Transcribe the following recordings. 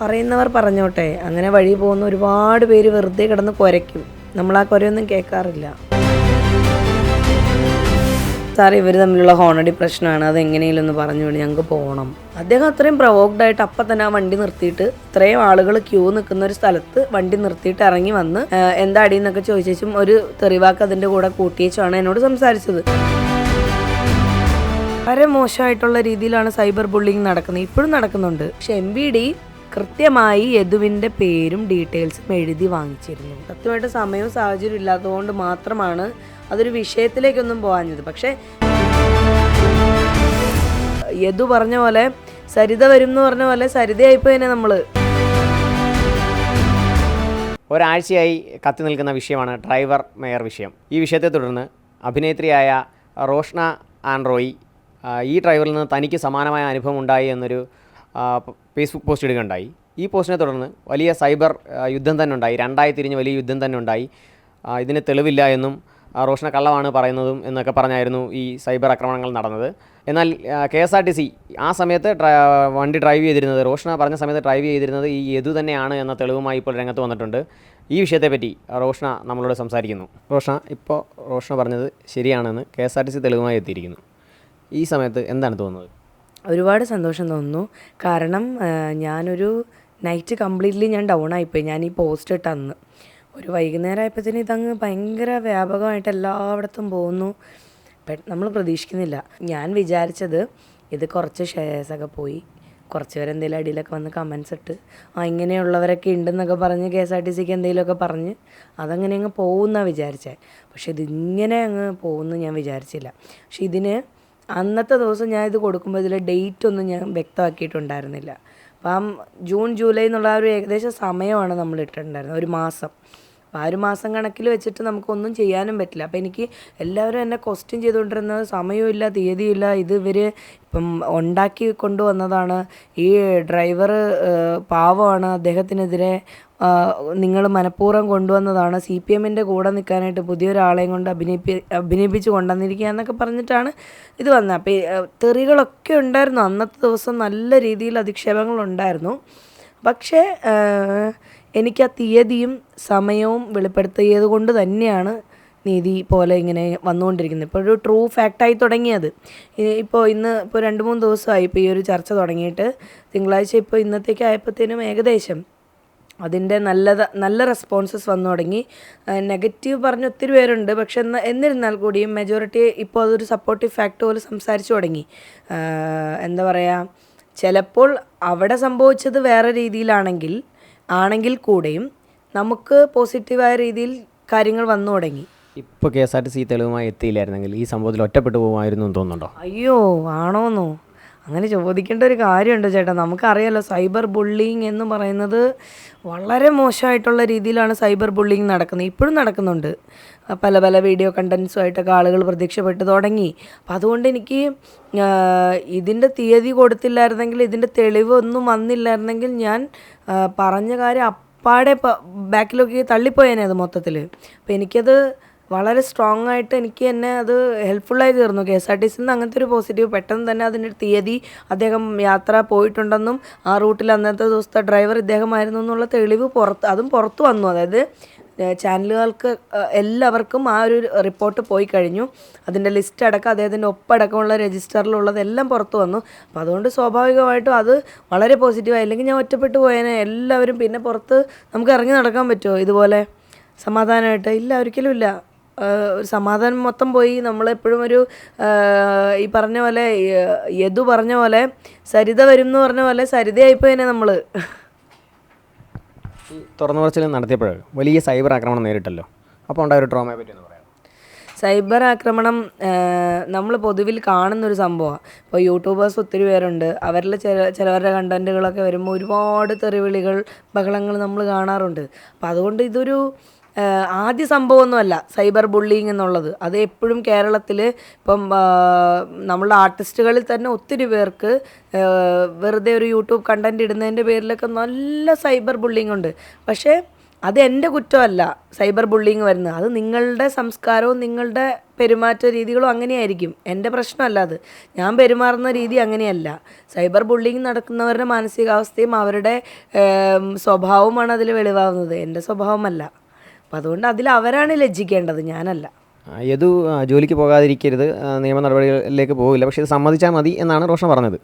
പറയുന്നവർ പറഞ്ഞോട്ടെ. അങ്ങനെ വഴി പോകുന്ന ഒരുപാട് പേര് വെറുതെ കിടന്ന് കുരയ്ക്കും. നമ്മൾ ആ കുരയൊന്നും കേൾക്കാറില്ല. സാർ ഇവർ തമ്മിലുള്ള ഹോണടി പ്രശ്നമാണ്. അത് എങ്ങനെയെങ്കിലും ഒന്ന് പറഞ്ഞു വേണ്ടി ഞങ്ങൾക്ക് പോകണം അദ്ദേഹം അത്രയും പ്രൊവോക്ഡ് ആയിട്ട് അപ്പം തന്നെ ആ വണ്ടി നിർത്തിയിട്ട് ഇത്രയും ആളുകൾ ക്യൂ നിൽക്കുന്ന ഒരു സ്ഥലത്ത് വണ്ടി നിർത്തിയിട്ട് ഇറങ്ങി വന്ന് "ആ, എന്താ അടി? എന്നൊക്കെ ചോദിച്ചും ഒരു തെറിവാക്ക് അതിന്റെ കൂടെ കൂട്ടിയേച്ചാണ് എന്നോട് സംസാരിച്ചത്. വളരെ മോശമായിട്ടുള്ള രീതിയിലാണ് സൈബർ ബുള്ളിങ് നടക്കുന്നത്. ഇപ്പോഴും നടക്കുന്നുണ്ട്. പക്ഷെ എം ബി ഡി കൃത്യമായി യദുവിന്റെ പേരും ഡീറ്റെയിൽസും എഴുതി വാങ്ങിച്ചിരുന്നു. സത്യമായിട്ട് സമയവും സാഹചര്യം ഇല്ലാത്തതുകൊണ്ട് മാത്രമാണ് അതൊരു വിഷയത്തിലേക്കൊന്നും പോകാഞ്ഞത്. പക്ഷേ യദു പറഞ്ഞ പോലെ സരിത വരും എന്ന് പറഞ്ഞ പോലെ സരിതയായിപ്പോയനെ നമ്മൾ ഒരാഴ്ചയായി കത്തി നിൽക്കുന്ന വിഷയമാണ് ഡ്രൈവർ മേയർ വിഷയം. ഈ വിഷയത്തെ തുടർന്ന് അഭിനേത്രിയായ റോഷ്ന ആൻഡ്രോയി ഈ ഡ്രൈവറിൽ നിന്ന് തനിക്ക് സമാനമായ അനുഭവം ഉണ്ടായി എന്നൊരു ഫേസ്ബുക്ക് പോസ്റ്റ് ഇടുകയുണ്ടായി. ഈ പോസ്റ്റിനെ തുടർന്ന് വലിയ സൈബർ യുദ്ധം തന്നെ ഉണ്ടായി. രണ്ടായി തിരിഞ്ഞ് വലിയ യുദ്ധം തന്നെ ഉണ്ടായി. ഇതിന് തെളിവില്ല എന്നും റോഷന കള്ളമാണ് പറയുന്നതും എന്നൊക്കെ പറഞ്ഞായിരുന്നു ഈ സൈബർ ആക്രമണങ്ങൾ നടന്നത്. എന്നാൽ K S R T C ആ സമയത്ത് വണ്ടി ഡ്രൈവ് ചെയ്തിരുന്നത് റോഷന പറഞ്ഞ സമയത്ത് ഡ്രൈവ് ചെയ്തിരുന്നത് ഈ യദു തന്നെയാണ് എന്ന തെളിവുമായി ഇപ്പോൾ രംഗത്ത് വന്നിട്ടുണ്ട്. ഈ വിഷയത്തെപ്പറ്റി റോഷന നമ്മളോട് സംസാരിക്കുന്നു. റോഷന ഇപ്പോൾ റോഷന പറഞ്ഞത് ശരിയാണെന്ന് K S R T C തെളിവുമായി എത്തിയിരിക്കുന്നു. ഈ സമയത്ത് എന്താണ് തോന്നുന്നത്? ഒരുപാട് സന്തോഷം തോന്നുന്നു. കാരണം ഞാനൊരു നൈറ്റ് കംപ്ലീറ്റ്ലി ഞാൻ ഡൗൺ ആയിപ്പോയി. ഞാൻ ഈ പോസ്റ്റ് ഇട്ട അന്ന്. ഒരു വൈകുന്നേരം ആയപ്പോഴത്തേന് ഇതങ്ങ് ഭയങ്കര വ്യാപകമായിട്ട് എല്ലായിടത്തും പോകുന്നു. നമ്മൾ പ്രതീക്ഷിക്കുന്നില്ല. ഞാൻ വിചാരിച്ചത് ഇത് കുറച്ച് ഷെയർസൊക്കെ പോയി. കുറച്ച് പേര് എന്തെങ്കിലും അടിയിലൊക്കെ വന്ന് കമൻസ് ഇട്ട് ആ ഇങ്ങനെയുള്ളവരൊക്കെ ഉണ്ടെന്നൊക്കെ പറഞ്ഞ് കെ എസ് ആർ ടി സിക്ക് എന്തെങ്കിലുമൊക്കെ പറഞ്ഞ് അതങ്ങനെ അങ്ങ് പോകുന്നാണ് വിചാരിച്ചത് പക്ഷെ ഇതിങ്ങനെ അങ്ങ് പോകുമെന്ന് ഞാൻ വിചാരിച്ചില്ല. പക്ഷെ ഇതിന് അന്നത്തെ ദിവസം ഞാൻ ഇത് കൊടുക്കുമ്പോൾ ഇതിലെ ഡേറ്റ് ഒന്നും ഞാൻ വ്യക്തമാക്കിയിട്ടുണ്ടായിരുന്നില്ല. അപ്പം ജൂൺ ജൂലൈ എന്നുള്ള ഒരു ഏകദേശ സമയമാണ് നമ്മൾ ഇട്ടിട്ടുണ്ടായിരുന്നത്. ഒരു മാസം. അപ്പോൾ ആ ഒരു മാസം കണക്കിൽ വെച്ചിട്ട് നമുക്കൊന്നും ചെയ്യാനും പറ്റില്ല. അപ്പോൾ എനിക്ക് എല്ലാവരും എന്നെ ക്വസ്റ്റ്യൻ ചെയ്തുകൊണ്ടിരുന്നത് സമയമില്ല തീയതിയില്ല. ഇത് ഇവർ ഇപ്പം ഉണ്ടാക്കി കൊണ്ടുവന്നതാണ്. ഈ ഡ്രൈവർ പാവമാണ്. അദ്ദേഹത്തിനെതിരെ നിങ്ങൾ മനഃപൂർവം കൊണ്ടുവന്നതാണ്. സി പി എമ്മിന്റെ കൂടെ നിൽക്കാനായിട്ട് പുതിയൊരാളെയും കൊണ്ട് അഭിനയിപ്പി അഭിനയിപ്പിച്ച് കൊണ്ടുവന്നിരിക്കുക എന്നൊക്കെ പറഞ്ഞിട്ടാണ് ഇത് വന്നത്. അപ്പോൾ തെറികളൊക്കെ ഉണ്ടായിരുന്നു. അന്നത്തെ ദിവസം നല്ല രീതിയിൽ അധിക്ഷേപങ്ങളുണ്ടായിരുന്നു. പക്ഷേ എനിക്ക് ആ തീയതിയും സമയവും വെളിപ്പെടുത്തിയത് കൊണ്ട് തന്നെയാണ് നീതി പോലെ ഇങ്ങനെ വന്നുകൊണ്ടിരിക്കുന്നത്. ഇപ്പോൾ ഒരു ട്രൂ ഫാക്റ്റായി തുടങ്ങിയത്. ഇപ്പോൾ ഇന്ന് ഇപ്പോൾ രണ്ട് മൂന്ന് ദിവസമായി ഇപ്പോൾ ഈ ഒരു ചർച്ച തുടങ്ങിയിട്ട് തിങ്കളാഴ്ച ഇപ്പോൾ ഇന്നത്തേക്ക് ആയപ്പോഴത്തേനും ഏകദേശം അതിന്റെ നല്ലത് നല്ല റെസ്പോൺസസ് വന്നു തുടങ്ങി. നെഗറ്റീവ് പറഞ്ഞ ഒത്തിരി പേരുണ്ട്. പക്ഷെ എന്നാൽ എന്നിരുന്നാൽ കൂടിയും മെജോറിറ്റി ഇപ്പോൾ അതൊരു സപ്പോർട്ടീവ് ഫാക്ട് പോലെ സംസാരിച്ചു തുടങ്ങി. എന്താ പറയുക ചിലപ്പോൾ അവിടെ സംഭവിച്ചത് വേറെ രീതിയിലാണെങ്കിൽ ആണെങ്കിൽ കൂടെയും നമുക്ക് പോസിറ്റീവായ രീതിയിൽ കാര്യങ്ങൾ വന്നു തുടങ്ങി. ഇപ്പോൾ K S R T C തെളിവുമായി എത്തിയില്ലായിരുന്നെങ്കിൽ ഈ സംഭവത്തിൽ ഒറ്റപ്പെട്ടു പോകുമായിരുന്നു തോന്നുന്നുണ്ടോ? അയ്യോ ആണോന്നോ? അങ്ങനെ ചോദിക്കേണ്ട ഒരു കാര്യമുണ്ട് ചേട്ടാ. നമുക്കറിയാലോ സൈബർ ബുള്ളിങ് എന്ന് പറയുന്നത് വളരെ മോശമായിട്ടുള്ള രീതിയിലാണ് സൈബർ ബുള്ളിങ് നടക്കുന്നത്. ഇപ്പോഴും നടക്കുന്നുണ്ട്. പല പല വീഡിയോ കണ്ടൻസുമായിട്ടൊക്കെ ആളുകൾ പ്രത്യക്ഷപ്പെട്ട് തുടങ്ങി. അപ്പം അതുകൊണ്ട് എനിക്ക് ഇതിന്റെ തീയതി കൊടുത്തില്ലായിരുന്നെങ്കിൽ ഇതിന്റെ തെളിവൊന്നും വന്നില്ലായിരുന്നെങ്കിൽ ഞാൻ പറഞ്ഞ കാര്യം അപ്പാടെ ബാക്കിലൊക്കെ തള്ളിപ്പോയേനെ അത് മൊത്തത്തിൽ അപ്പം എനിക്കത് വളരെ സ്ട്രോങ് ആയിട്ട് എനിക്ക് തന്നെ അത് ഹെൽപ്ഫുള്ളായി തീർന്നു. കെ എസ് ആർ ടി സിന്ന് അങ്ങനത്തെ ഒരു പോസിറ്റീവ് പെട്ടെന്ന് തന്നെ അതിന്റെ തീയതി അദ്ദേഹം യാത്ര പോയിട്ടുണ്ടെന്നും ആ റൂട്ടിൽ അന്നത്തെ ദിവസത്തെ ഡ്രൈവർ ഇദ്ദേഹമായിരുന്നു എന്നുള്ള തെളിവ് പുറത്ത് അതും പുറത്ത് വന്നു. അതായത് ചാനലുകൾക്ക് എല്ലാവർക്കും ആ ഒരു റിപ്പോർട്ട് പോയി കഴിഞ്ഞു. അതിന്റെ ലിസ്റ്റ് അടക്കം അദ്ദേഹത്തിന്റെ ഒപ്പടക്കമുള്ള രജിസ്റ്ററിലുള്ളതെല്ലാം പുറത്തു വന്നു. അപ്പോൾ അതുകൊണ്ട് സ്വാഭാവികമായിട്ടും അത് വളരെ പോസിറ്റീവായി അല്ലെങ്കിൽ ഞാൻ ഒറ്റപ്പെട്ടു പോയേനെ എല്ലാവരും പിന്നെ പുറത്ത് നമുക്ക് ഇറങ്ങി നടക്കാൻ പറ്റുമോ? ഇതുപോലെ സമാധാനമായിട്ട് ഇല്ല ഒരിക്കലും ഇല്ല. ഒരു സമാധാനം മൊത്തം പോയി. നമ്മളെപ്പോഴും ഒരു ഈ പറഞ്ഞ പോലെ യദു പറഞ്ഞ പോലെ സരിത വരും എന്ന് പറഞ്ഞ പോലെ സരിതയായിപ്പോയനെ നമ്മൾ തുറന്നു പറച്ചിൽ നടത്തിയപ്പോൾ വലിയ സൈബർ ആക്രമണം നേരിട്ടല്ലോ. അപ്പോൾ ഉണ്ടായ ഒരു ട്രോമയെ പറ്റി ഒന്ന് പറയാം സൈബർ ആക്രമണം നമ്മൾ പൊതുവിൽ കാണുന്നൊരു സംഭവമാണ് ഇപ്പോൾ യൂട്യൂബേഴ്സ് ഒത്തിരി പേരുണ്ട്. അവരിൽ ചില ചിലവരുടെ കണ്ടന്റുകളൊക്കെ വരുമ്പോൾ ഒരുപാട് തെറിവിളികൾ ബഹളങ്ങൾ നമ്മൾ കാണാറുണ്ട്. അപ്പോൾ അതുകൊണ്ട് ഇതൊരു ആദ്യ സംഭവമൊന്നുമല്ല സൈബർ ബുള്ളിങ് എന്നുള്ളത്. അത് എപ്പോഴും കേരളത്തിൽ ഇപ്പം നമ്മളുടെ ആർട്ടിസ്റ്റുകളിൽ തന്നെ ഒത്തിരി പേർക്ക് വെറുതെ ഒരു യൂട്യൂബ് കണ്ടന്റ് ഇടുന്നതിന്റെ പേരിലൊക്കെ നല്ല സൈബർ ബുള്ളിങ് ഉണ്ട്. പക്ഷേ അത് എന്റെ കുറ്റമല്ല സൈബർ ബുള്ളിങ് വരുന്നത്. അത് നിങ്ങളുടെ സംസ്കാരവും നിങ്ങളുടെ പെരുമാറ്റ രീതികളും അങ്ങനെയായിരിക്കും. എന്റെ പ്രശ്നമല്ല അത്. ഞാൻ പെരുമാറുന്ന രീതി അങ്ങനെയല്ല. സൈബർ ബുള്ളിങ് നടക്കുന്നവരുടെ മാനസികാവസ്ഥയും അവരുടെ സ്വഭാവമാണ് അതിൽ വെളിവാകുന്നത്. എന്റെ സ്വഭാവമല്ല. അപ്പം അതുകൊണ്ട് അതിൽ അവരാണ് ലജ്ജിക്കേണ്ടത് ഞാനല്ല. യദു ജോലിക്ക് പോകാതിരിക്കരുത് നിയമ നടപടികളിലേക്ക് പോകില്ല. പക്ഷേ ഇത് സമ്മതിച്ചാൽ മതി എന്നാണ് റോഷൻ പറഞ്ഞത്.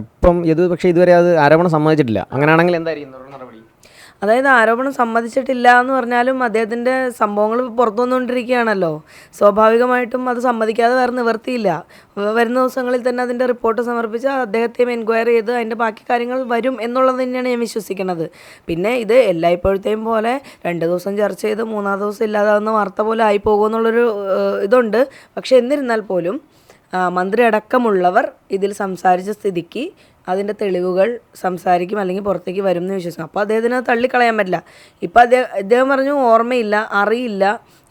ഇപ്പം യദു പക്ഷേ ഇതുവരെ അത് ആരോപണം സമ്മതിച്ചിട്ടില്ല. അങ്ങനെയാണെങ്കിൽ എന്തായിരിക്കും? അതായത് ആരോപണം സമ്മതിച്ചിട്ടില്ല എന്ന് പറഞ്ഞാലും അദ്ദേഹത്തിന്റെ സംഭവങ്ങൾ പുറത്തു വന്നുകൊണ്ടിരിക്കുകയാണല്ലോ സ്വാഭാവികമായിട്ടും അത് സമ്മതിക്കാതെ വേറെ നിവർത്തിയില്ല വരുന്ന ദിവസങ്ങളിൽ തന്നെ അതിന്റെ റിപ്പോർട്ട് സമർപ്പിച്ച് അദ്ദേഹത്തെയും എൻക്വയറി ചെയ്ത് അതിന്റെ ബാക്കി കാര്യങ്ങൾ വരും എന്നുള്ളത് തന്നെയാണ് ഞാൻ വിശ്വസിക്കുന്നത്. പിന്നെ ഇത് എല്ലായ്പ്പോഴത്തെയും പോലെ രണ്ട് ദിവസം ചർച്ച ചെയ്ത് മൂന്നാം ദിവസം ഇല്ലാതാവുന്ന വാർത്ത പോലെ ആയി പോകുമെന്നുള്ളൊരു ഇതുണ്ട്. പക്ഷേ എന്നിരുന്നാൽ പോലും മന്ത്രി അടക്കമുള്ളവർ ഇതിൽ സംസാരിച്ച സ്ഥിതിക്ക് അതിന്റെ തെളിവുകൾ സംസാരിക്കും അല്ലെങ്കിൽ പുറത്തേക്ക് വരും എന്ന് വിശ്വസിക്കും. അപ്പോൾ അദ്ദേഹത്തിന് തള്ളിക്കളയാൻ പറ്റില്ല. ഇപ്പോൾ അദ്ദേഹം അദ്ദേഹം പറഞ്ഞു ഓർമ്മയില്ല അറിയില്ല.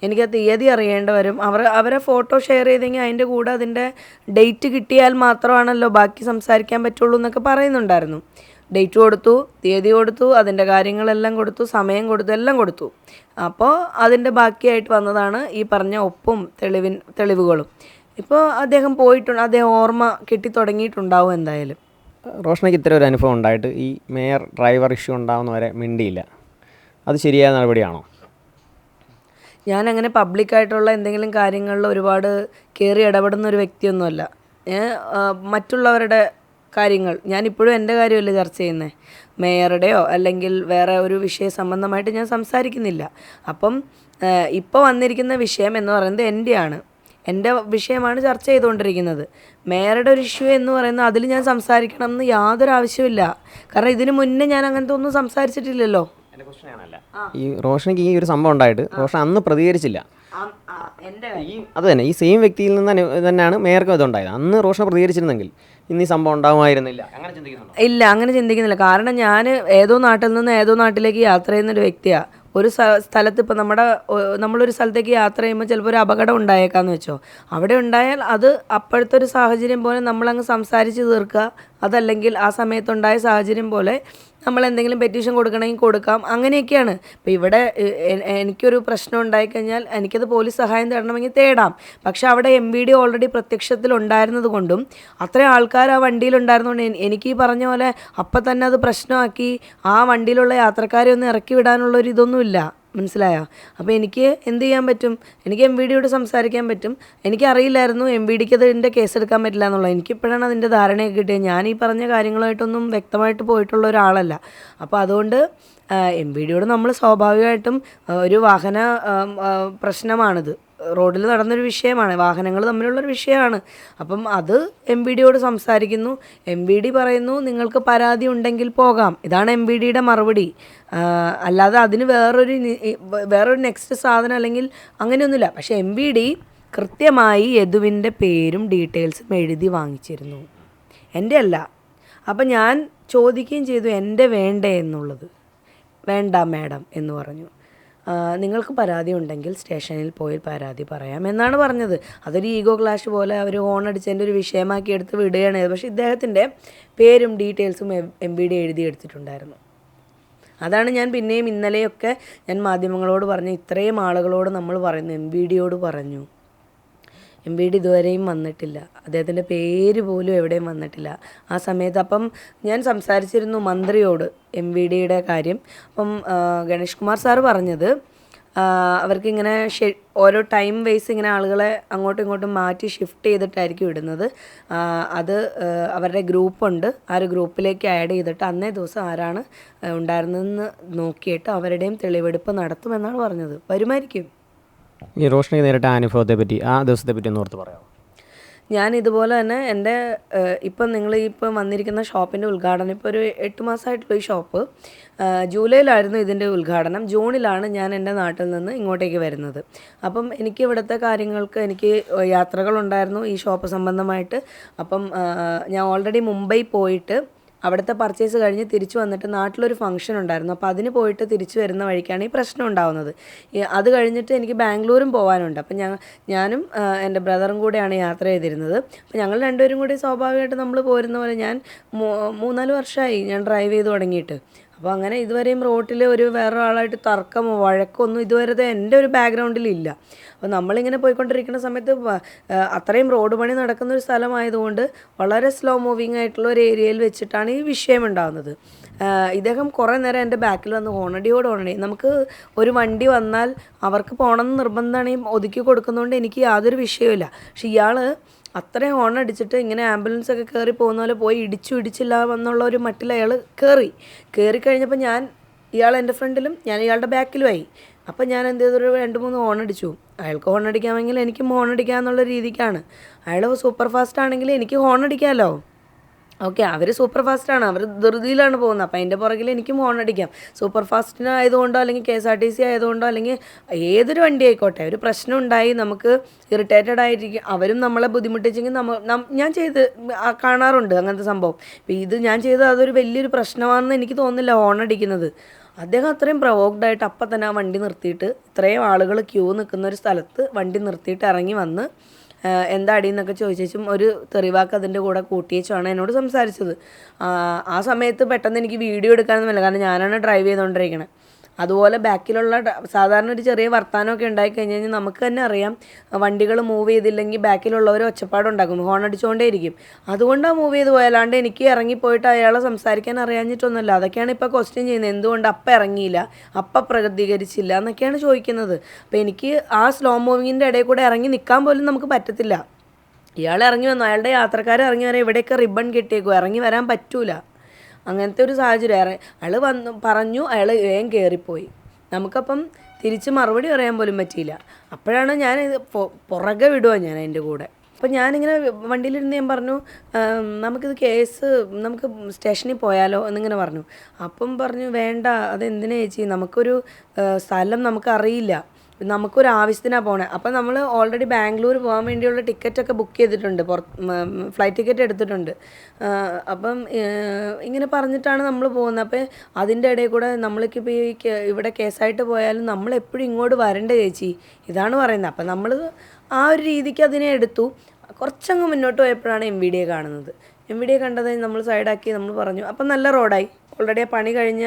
എനിക്ക് തീയതി അറിയേണ്ടവരും അവർ അവരെ ഫോട്ടോ ഷെയർ ചെയ്തെങ്കിൽ അതിന്റെ കൂടെ അതിന്റെ ഡേറ്റ് കിട്ടിയാൽ മാത്രമാണല്ലോ ബാക്കി സംസാരിക്കാൻ പറ്റുള്ളൂ എന്നൊക്കെ പറയുന്നുണ്ടായിരുന്നു. ഡേറ്റ് കൊടുത്തു തീയതി കൊടുത്തു അതിന്റെ കാര്യങ്ങളെല്ലാം കൊടുത്തു സമയം കൊടുത്തു എല്ലാം കൊടുത്തു. അപ്പോൾ അതിന്റെ ബാക്കിയായിട്ട് വന്നതാണ് ഈ പറഞ്ഞ ഒപ്പും തെളിവിൻ തെളിവുകളും. ഇപ്പോൾ അദ്ദേഹം പോയിട്ടുണ്ട്. അദ്ദേഹം ഓർമ്മ കിട്ടി തുടങ്ങിയിട്ടുണ്ടാവും എന്തായാലും. റോഷനയ്ക്ക് ഇത്തരം ഒരു അനുഭവം ഉണ്ടായിട്ട് ഈ മേയർ ഡ്രൈവർ ഇഷ്യൂ ഉണ്ടാവുന്നവരെ മിണ്ടിയില്ല. അത് ശരിയായ നടപടിയാണോ? ഞാൻ അങ്ങനെ പബ്ലിക്കായിട്ടുള്ള എന്തെങ്കിലും കാര്യങ്ങളിൽ ഒരുപാട് കയറി ഇടപെടുന്ന ഒരു വ്യക്തിയൊന്നുമല്ല. മറ്റുള്ളവരുടെ കാര്യങ്ങൾ. ഞാനിപ്പോഴും എന്റെ കാര്യമല്ല ചർച്ച ചെയ്യുന്നത് മേയറുടെയോ അല്ലെങ്കിൽ വേറെ ഒരു വിഷയ സംബന്ധമായിട്ട് ഞാൻ സംസാരിക്കുന്നില്ല. അപ്പം ഇപ്പോൾ വന്നിരിക്കുന്ന വിഷയം എന്ന് പറയുന്നത് എന്റെയാണ് എന്റെ വിഷയമാണ് ചർച്ച ചെയ്തുകൊണ്ടിരിക്കുന്നത്. മേയറുടെ ഒരു ഇഷ്യൂ എന്ന് പറയുന്നത് അതിൽ ഞാൻ സംസാരിക്കണം എന്ന് യാതൊരു ആവശ്യമില്ല കാരണം ഇതിനു മുന്നേ ഞാൻ അങ്ങനത്തെ ഒന്നും സംസാരിച്ചിട്ടില്ലല്ലോ. ഈ റോഷനിക്ക് ഈ ഒരു സംഭവം ഉണ്ടായിട്ട് റോഷൻ അന്ന് പ്രതികരിച്ചില്ല. ഈ അത് തന്നെ ഈ സെയിം വ്യക്തിയിൽ നിന്ന് തന്നെ തന്നെയാണ് മേയർക്കും ഇതുണ്ടായത് അന്ന് റോഷൻ പ്രതികരിച്ചിരുന്നെങ്കിൽ ഇന്ന് ഈ സംഭവം ഉണ്ടാവുമായിരുന്നില്ല. അങ്ങനെ ചിന്തിക്കുന്നുണ്ടോ ഇല്ല അങ്ങനെ ചിന്തിക്കുന്നില്ല. കാരണം ഞാൻ ഏതോ നാട്ടിൽ നിന്ന് ഏതോ നാട്ടിലേക്ക് യാത്ര ചെയ്യുന്ന ഒരു വ്യക്തിയാണ് ഒരു സ്ഥലത്ത് ഇപ്പോൾ നമ്മുടെ നമ്മളൊരു സ്ഥലത്തേക്ക് യാത്ര ചെയ്യുമ്പോൾ ചിലപ്പോൾ ഒരു അപകടം ഉണ്ടായേക്കാന്ന് വെച്ചോ. അവിടെ ഉണ്ടായാൽ അത് അപ്പോഴത്തെ ഒരു സാഹചര്യം പോലെ നമ്മളങ്ങ് സംസാരിച്ച് തീർക്കുക. അതല്ലെങ്കിൽ ആ സമയത്തുണ്ടായ സാഹചര്യം പോലെ നമ്മൾ എന്തെങ്കിലും പെറ്റീഷൻ കൊടുക്കണമെങ്കിൽ കൊടുക്കാം. അങ്ങനെയൊക്കെയാണ്. ഇപ്പോൾ ഇവിടെ എനിക്കൊരു പ്രശ്നം ഉണ്ടായിക്കഴിഞ്ഞാൽ എനിക്കത് പോലീസ് സഹായം തേടണമെങ്കിൽ തേടാം. പക്ഷെ അവിടെ എം വി ഡി ഓൾറെഡി പ്രത്യക്ഷത്തിൽ ഉണ്ടായിരുന്നത് കൊണ്ടും അത്രയും ആൾക്കാർ ആ വണ്ടിയിൽ ഉണ്ടായിരുന്നതുകൊണ്ട് എനിക്ക് ഈ പറഞ്ഞ പോലെ അപ്പം തന്നെ അത് പ്രശ്നമാക്കി ആ വണ്ടിയിലുള്ള യാത്രക്കാരെ ഒന്ന് ഇറക്കി വിടാനുള്ള ഒരു ഇതൊന്നുമില്ല. മനസ്സിലായോ? അപ്പോൾ എനിക്ക് എന്ത് ചെയ്യാൻ പറ്റും? എനിക്ക് എം വി ഡിയോട് സംസാരിക്കാൻ പറ്റും. എനിക്കറിയില്ലായിരുന്നു എം വി ഡിക്ക് അതിന്റെ കേസെടുക്കാൻ പറ്റില്ല എന്നുള്ളത്. എനിക്കിപ്പോഴാണ് അതിന്റെ ധാരണയൊക്കെ കിട്ടിയത്. ഞാൻ ഈ പറഞ്ഞ കാര്യങ്ങളായിട്ടൊന്നും വ്യക്തമായിട്ട് പോയിട്ടുള്ള ഒരാളല്ല. അപ്പോൾ അതുകൊണ്ട് എം വി ഡിയോട് നമ്മൾ സ്വാഭാവികമായിട്ടും ഒരു വാഹന പ്രശ്നമാണിത്. റോഡിൽ നടന്നൊരു വിഷയമാണ് വാഹനങ്ങൾ തമ്മിലുള്ളൊരു വിഷയമാണ്. അപ്പം അത് എം ബി ഡിയോട് സംസാരിക്കുന്നു. എം ബി ഡി പറയുന്നു നിങ്ങൾക്ക് പരാതി ഉണ്ടെങ്കിൽ പോകാം. ഇതാണ് എം ബി ഡിയുടെ മറുപടി. അല്ലാതെ അതിന് വേറൊരു വേറൊരു നെക്സ്റ്റ് സാധനം അല്ലെങ്കിൽ അങ്ങനെയൊന്നുമില്ല. പക്ഷേ എം ബി ഡി കൃത്യമായി യദുവിന്റെ പേരും ഡീറ്റെയിൽസും എഴുതി വാങ്ങിച്ചിരുന്നു. എന്റെ അല്ല. അപ്പം ഞാൻ ചോദിക്കുകയും ചെയ്തു എന്റെ വേണ്ടേ എന്നുള്ളത്. വേണ്ട മാഡം എന്ന് പറഞ്ഞു. നിങ്ങൾക്ക് പരാതി ഉണ്ടെങ്കിൽ സ്റ്റേഷനിൽ പോയി പരാതി പറയാം എന്നാണ് പറഞ്ഞത്. അതൊരു ഈഗോ ക്ലാഷ് പോലെ അവർ ഹോൺ അടിച്ചതിന്റെ ഒരു വിഷയമാക്കി എടുത്ത് വിടുകയാണ്. പക്ഷെ ഇദ്ദേഹത്തിന്റെ പേരും ഡീറ്റെയിൽസും എം ബി ഡി എഴുതി എടുത്തിട്ടുണ്ടായിരുന്നു. അതാണ് ഞാൻ പിന്നെയും ഇന്നലെയൊക്കെ ഞാൻ മാധ്യമങ്ങളോട് പറഞ്ഞു ഇത്രയും ആളുകളോട് നമ്മൾ പറയുന്നു എം ബി ഡിയോട് പറഞ്ഞു. എം വി ഡി ഇതുവരെയും വന്നിട്ടില്ല. അദ്ദേഹത്തിന്റെ പേര് പോലും എവിടെയും വന്നിട്ടില്ല. ആ സമയത്ത് അപ്പം ഞാൻ സംസാരിച്ചിരുന്നു മന്ത്രിയോട് എം വി ഡിയുടെ കാര്യം. അപ്പം ഗണേഷ് കുമാർ സാർ പറഞ്ഞത് അവർക്കിങ്ങനെ ഷെ ഓരോ ടൈം വൈസ് ഇങ്ങനെ ആളുകളെ അങ്ങോട്ടും ഇങ്ങോട്ടും മാറ്റി ഷിഫ്റ്റ് ചെയ്തിട്ടായിരിക്കും ഇടുന്നത്. അത് അവരുടെ ഗ്രൂപ്പുണ്ട്. ആ ഒരു ഗ്രൂപ്പിലേക്ക് ആഡ് ചെയ്തിട്ട് അന്നേ ദിവസം ആരാണ് ഉണ്ടായിരുന്നതെന്ന് നോക്കിയിട്ട് അവരുടെയും തെളിവെടുപ്പ് നടത്തുമെന്നാണ് പറഞ്ഞത്. വരുമായിരിക്കും. ഈ റോഷനിക്ക് നേരിട്ട അനുഭവത്തെ പറ്റി ആ ദിവസത്തെ പറ്റി ഒന്ന് ഓർത്ത് പറയാമോ? ഞാൻ ഇതുപോലെ തന്നെ എന്റെ ഇപ്പം നിങ്ങൾ ഇപ്പം വന്നിരിക്കുന്ന ഷോപ്പിന്റെ ഉദ്ഘാടനം ഇപ്പോൾ ഒരു എട്ട് മാസമായിട്ടുള്ള ഈ ഷോപ്പ് ജൂലൈയിലായിരുന്നു ഇതിന്റെ ഉദ്ഘാടനം. ജൂണിലാണ് ഞാൻ എന്റെ നാട്ടിൽ നിന്ന് ഇങ്ങോട്ടേക്ക് വരുന്നത്. അപ്പം എനിക്ക് ഇവിടുത്തെ കാര്യങ്ങൾക്ക് എനിക്ക് യാത്രകളുണ്ടായിരുന്നു ഈ ഷോപ്പ് സംബന്ധമായിട്ട്. അപ്പം ഞാൻ ഓൾറെഡി മുംബൈ പോയിട്ട് അവിടുത്തെ പർച്ചേസ് കഴിഞ്ഞ് തിരിച്ചു വന്നിട്ട് നാട്ടിലൊരു ഫംഗ്ഷൻ ഉണ്ടായിരുന്നു. അപ്പോൾ അതിന് പോയിട്ട് തിരിച്ചു വരുന്ന വഴിക്കാണ് ഈ പ്രശ്നം ഉണ്ടാവുന്നത്. അത് കഴിഞ്ഞിട്ട് എനിക്ക് ബാംഗ്ലൂരും പോകാനുണ്ട് അപ്പം ഞാൻ ഞാനും എന്റെ ബ്രദറും കൂടെയാണ് യാത്ര ചെയ്തിരുന്നത്. അപ്പോൾ ഞങ്ങൾ രണ്ടുപേരും കൂടി സ്വാഭാവികമായിട്ട് നമ്മൾ പോരുന്ന പോലെ ഞാൻ മൂന്നാൽ വർഷമായി ഞാൻ ഡ്രൈവ് ചെയ്ത് തുടങ്ങിയിട്ട്. അപ്പോൾ അങ്ങനെ ഇതുവരെയും റോട്ടിൽ ഒരു വേറെ ആളായിട്ട് തർക്കമോ വഴക്കോ ഒന്നും ഇതുവരെ എന്റെ ഒരു ബാക്ക്ഗ്രൗണ്ടിലില്ല അപ്പോൾ നമ്മളിങ്ങനെ പോയിക്കൊണ്ടിരിക്കുന്ന സമയത്ത് അത്രയും റോഡ് പണി നടക്കുന്ന ഒരു സ്ഥലമായതുകൊണ്ട് വളരെ സ്ലോ മൂവിങ് ആയിട്ടുള്ള ഒരു ഏരിയയിൽ വെച്ചിട്ടാണ് ഈ വിഷയം ഉണ്ടാകുന്നത് ഇദ്ദേഹം കുറേ നേരം എന്റെ ബാക്കിൽ വന്ന് ഹോണടിയോട് ഹോണടി നമുക്ക് ഒരു വണ്ടി വന്നാൽ അവർക്ക് പോകണമെന്ന് നിർബന്ധമാണ് ഈ ഒതുക്കി കൊടുക്കുന്നതുകൊണ്ട് എനിക്ക് യാതൊരു വിഷയമില്ല പക്ഷെ ഇയാൾ അത്രയും ഹോൺ അടിച്ചിട്ട് ഇങ്ങനെ ആംബുലൻസ് ഒക്കെ കയറി പോകുന്ന പോലെ പോയി ഇടിച്ചു ഇടിച്ചില്ല എന്നുള്ള ഒരു മട്ടിൽ അയാൾ കയറി കയറി കഴിഞ്ഞപ്പോൾ ഞാൻ ഇയാൾ എന്റെ ഫ്രണ്ടിലും ഞാൻ ഇയാളുടെ ബാക്കിലുമായി. അപ്പം ഞാൻ എന്ത് ചെയ്തൊരു രണ്ട് മൂന്ന് ഹോൺ അടിച്ചു. അയാൾക്ക് ഹോൺ അടിക്കാമെങ്കിൽ എനിക്കും ഹോൺ അടിക്കാമെന്നുള്ള രീതിക്കാണ്. അയാൾ സൂപ്പർ ഫാസ്റ്റ് ആണെങ്കിൽ എനിക്ക് ഹോൺ അടിക്കാമല്ലോ ഓക്കെ അവർ സൂപ്പർ ഫാസ്റ്റാണ് അവർ ധൃതിയിലാണ് പോകുന്നത്. അപ്പം അതിന്റെ പുറകിൽ എനിക്ക് ഹോൺ അടിക്കാം. സൂപ്പർ ഫാസ്റ്റിന് ആയതുകൊണ്ടോ അല്ലെങ്കിൽ K S R T C ആയതുകൊണ്ടോ അല്ലെങ്കിൽ ഏതൊരു വണ്ടി ആയിക്കോട്ടെ ഒരു പ്രശ്നം ഉണ്ടായി നമുക്ക് ഇറിറ്റേറ്റഡ് ആയിരിക്കും. അവരും നമ്മളെ ബുദ്ധിമുട്ടിച്ചെങ്കിൽ നമ്മൾ ഞാൻ ചെയ്ത് കാണാറുണ്ട് അങ്ങനത്തെ സംഭവം. ഇത് ഞാൻ ചെയ്ത് അതൊരു വലിയൊരു പ്രശ്നമാണെന്ന് എനിക്ക് തോന്നുന്നില്ല ഹോൺ അടിക്കുന്നത്. അദ്ദേഹം അത്രയും പ്രൊവോക്ഡ് ആയിട്ട് അപ്പം തന്നെ ആ വണ്ടി നിർത്തിയിട്ട് ഇത്രയും ആളുകൾ ക്യൂ നിൽക്കുന്ന ഒരു സ്ഥലത്ത് വണ്ടി നിർത്തിയിട്ട് ഇറങ്ങി വന്ന് ആഹ് എന്താ അടി എന്നൊക്കെ ചോദിച്ചും ഒരു തെറിവാക്ക് അതിന്റെ കൂടെ കൂട്ടിയേച്ചാണ് എന്നോട് സംസാരിച്ചത്. ആ സമയത്ത് പെട്ടെന്ന് എനിക്ക് വീഡിയോ എടുക്കാനൊന്നും കാരണം ഞാനാണ് ഡ്രൈവ് ചെയ്തുകൊണ്ടിരിക്കണത് അതുപോലെ ബാക്കിലുള്ള സാധാരണ ഒരു ചെറിയ വർത്താനമൊക്കെ ഉണ്ടായി കഴിഞ്ഞ് കഴിഞ്ഞാൽ നമുക്ക് തന്നെ അറിയാം വണ്ടികൾ മൂവ് ചെയ്തില്ലെങ്കിൽ ബാക്കിലുള്ളവർ ഒച്ചപ്പാടുണ്ടാക്കും ഹോൺ അടിച്ചുകൊണ്ടേ ഇരിക്കും അതുകൊണ്ടാണ് മൂവ് ചെയ്ത് പോയല്ലാണ്ട് എനിക്ക് ഇറങ്ങിപ്പോയിട്ട് അയാളെ സംസാരിക്കാൻ അറിയാഞ്ഞിട്ടൊന്നുമല്ല. അതൊക്കെയാണ് ഇപ്പോൾ ക്വസ്റ്റ്യൻ ചെയ്യുന്നത്. എന്തുകൊണ്ട് അപ്പം ഇറങ്ങിയില്ല? അപ്പം പ്രതികരിച്ചില്ല എന്നൊക്കെയാണ് ചോദിക്കുന്നത്. അപ്പോൾ എനിക്ക് ആ സ്ലോ മൂവിങ്ങിന്റെ ഇടയിൽ കൂടെ ഇറങ്ങി നിൽക്കാൻ പോലും നമുക്ക് പറ്റത്തില്ല. ഇയാൾ ഇറങ്ങി വന്നു. അയാളുടെ യാത്രക്കാർ ഇറങ്ങി വരാൻ ഇവിടെയൊക്കെ റിബൺ കെട്ടിയേക്കും ഇറങ്ങി വരാൻ പറ്റൂല. അങ്ങനത്തെ ഒരു സാഹചര്യം. ഏറെ അയാൾ വന്നു പറഞ്ഞു അയാൾ വേഗം കയറിപ്പോയി നമുക്കപ്പം തിരിച്ച് മറുപടി പറയാൻ പോലും പറ്റിയില്ല. അപ്പോഴാണ് ഞാൻ പുറകെ വിടുക ഞാൻ അതിന്റെ കൂടെ. അപ്പം ഞാനിങ്ങനെ വണ്ടിയിലിരുന്ന് ഞാൻ പറഞ്ഞു "ആം, നമുക്കിത് കേസ് നമുക്ക് സ്റ്റേഷനിൽ പോയാലോ എന്നിങ്ങനെ പറഞ്ഞു. അപ്പം പറഞ്ഞു വേണ്ട അതെന്തിനാ ചേച്ചി? നമുക്കൊരു സ്ഥലം നമുക്കറിയില്ല. നമുക്കൊരു ആവശ്യത്തിനാണ് പോണേ. അപ്പം നമ്മൾ ഓൾറെഡി ബാംഗ്ലൂർ പോകാൻ വേണ്ടിയുള്ള ടിക്കറ്റൊക്കെ ബുക്ക് ചെയ്തിട്ടുണ്ട്. പുറത്ത് ഫ്ലൈറ്റ് ടിക്കറ്റ് എടുത്തിട്ടുണ്ട്. അപ്പം ഇങ്ങനെ പറഞ്ഞിട്ടാണ് നമ്മൾ പോകുന്നത്. അപ്പം അതിന്റെ ഇടയിൽ കൂടെ നമ്മൾക്ക് ഇപ്പോൾ ഈ ഇവിടെ കേസായിട്ട് പോയാലും നമ്മൾ എപ്പോഴും ഇങ്ങോട്ട് വരണ്ട ചേച്ചി. ഇതാണ് പറയുന്നത്. അപ്പം നമ്മൾ ആ ഒരു രീതിക്ക് അതിനെ എടുത്തു. കുറച്ചങ്ങ് മുന്നോട്ട് പോയപ്പോഴാണ് എം വി ഡിയെ കാണുന്നത്. എം വി ഡിയെ കണ്ടത് നമ്മൾ സൈഡാക്കി നമ്മൾ പറഞ്ഞു. അപ്പം നല്ല റോഡായി ഓൾറെഡി പണി കഴിഞ്ഞ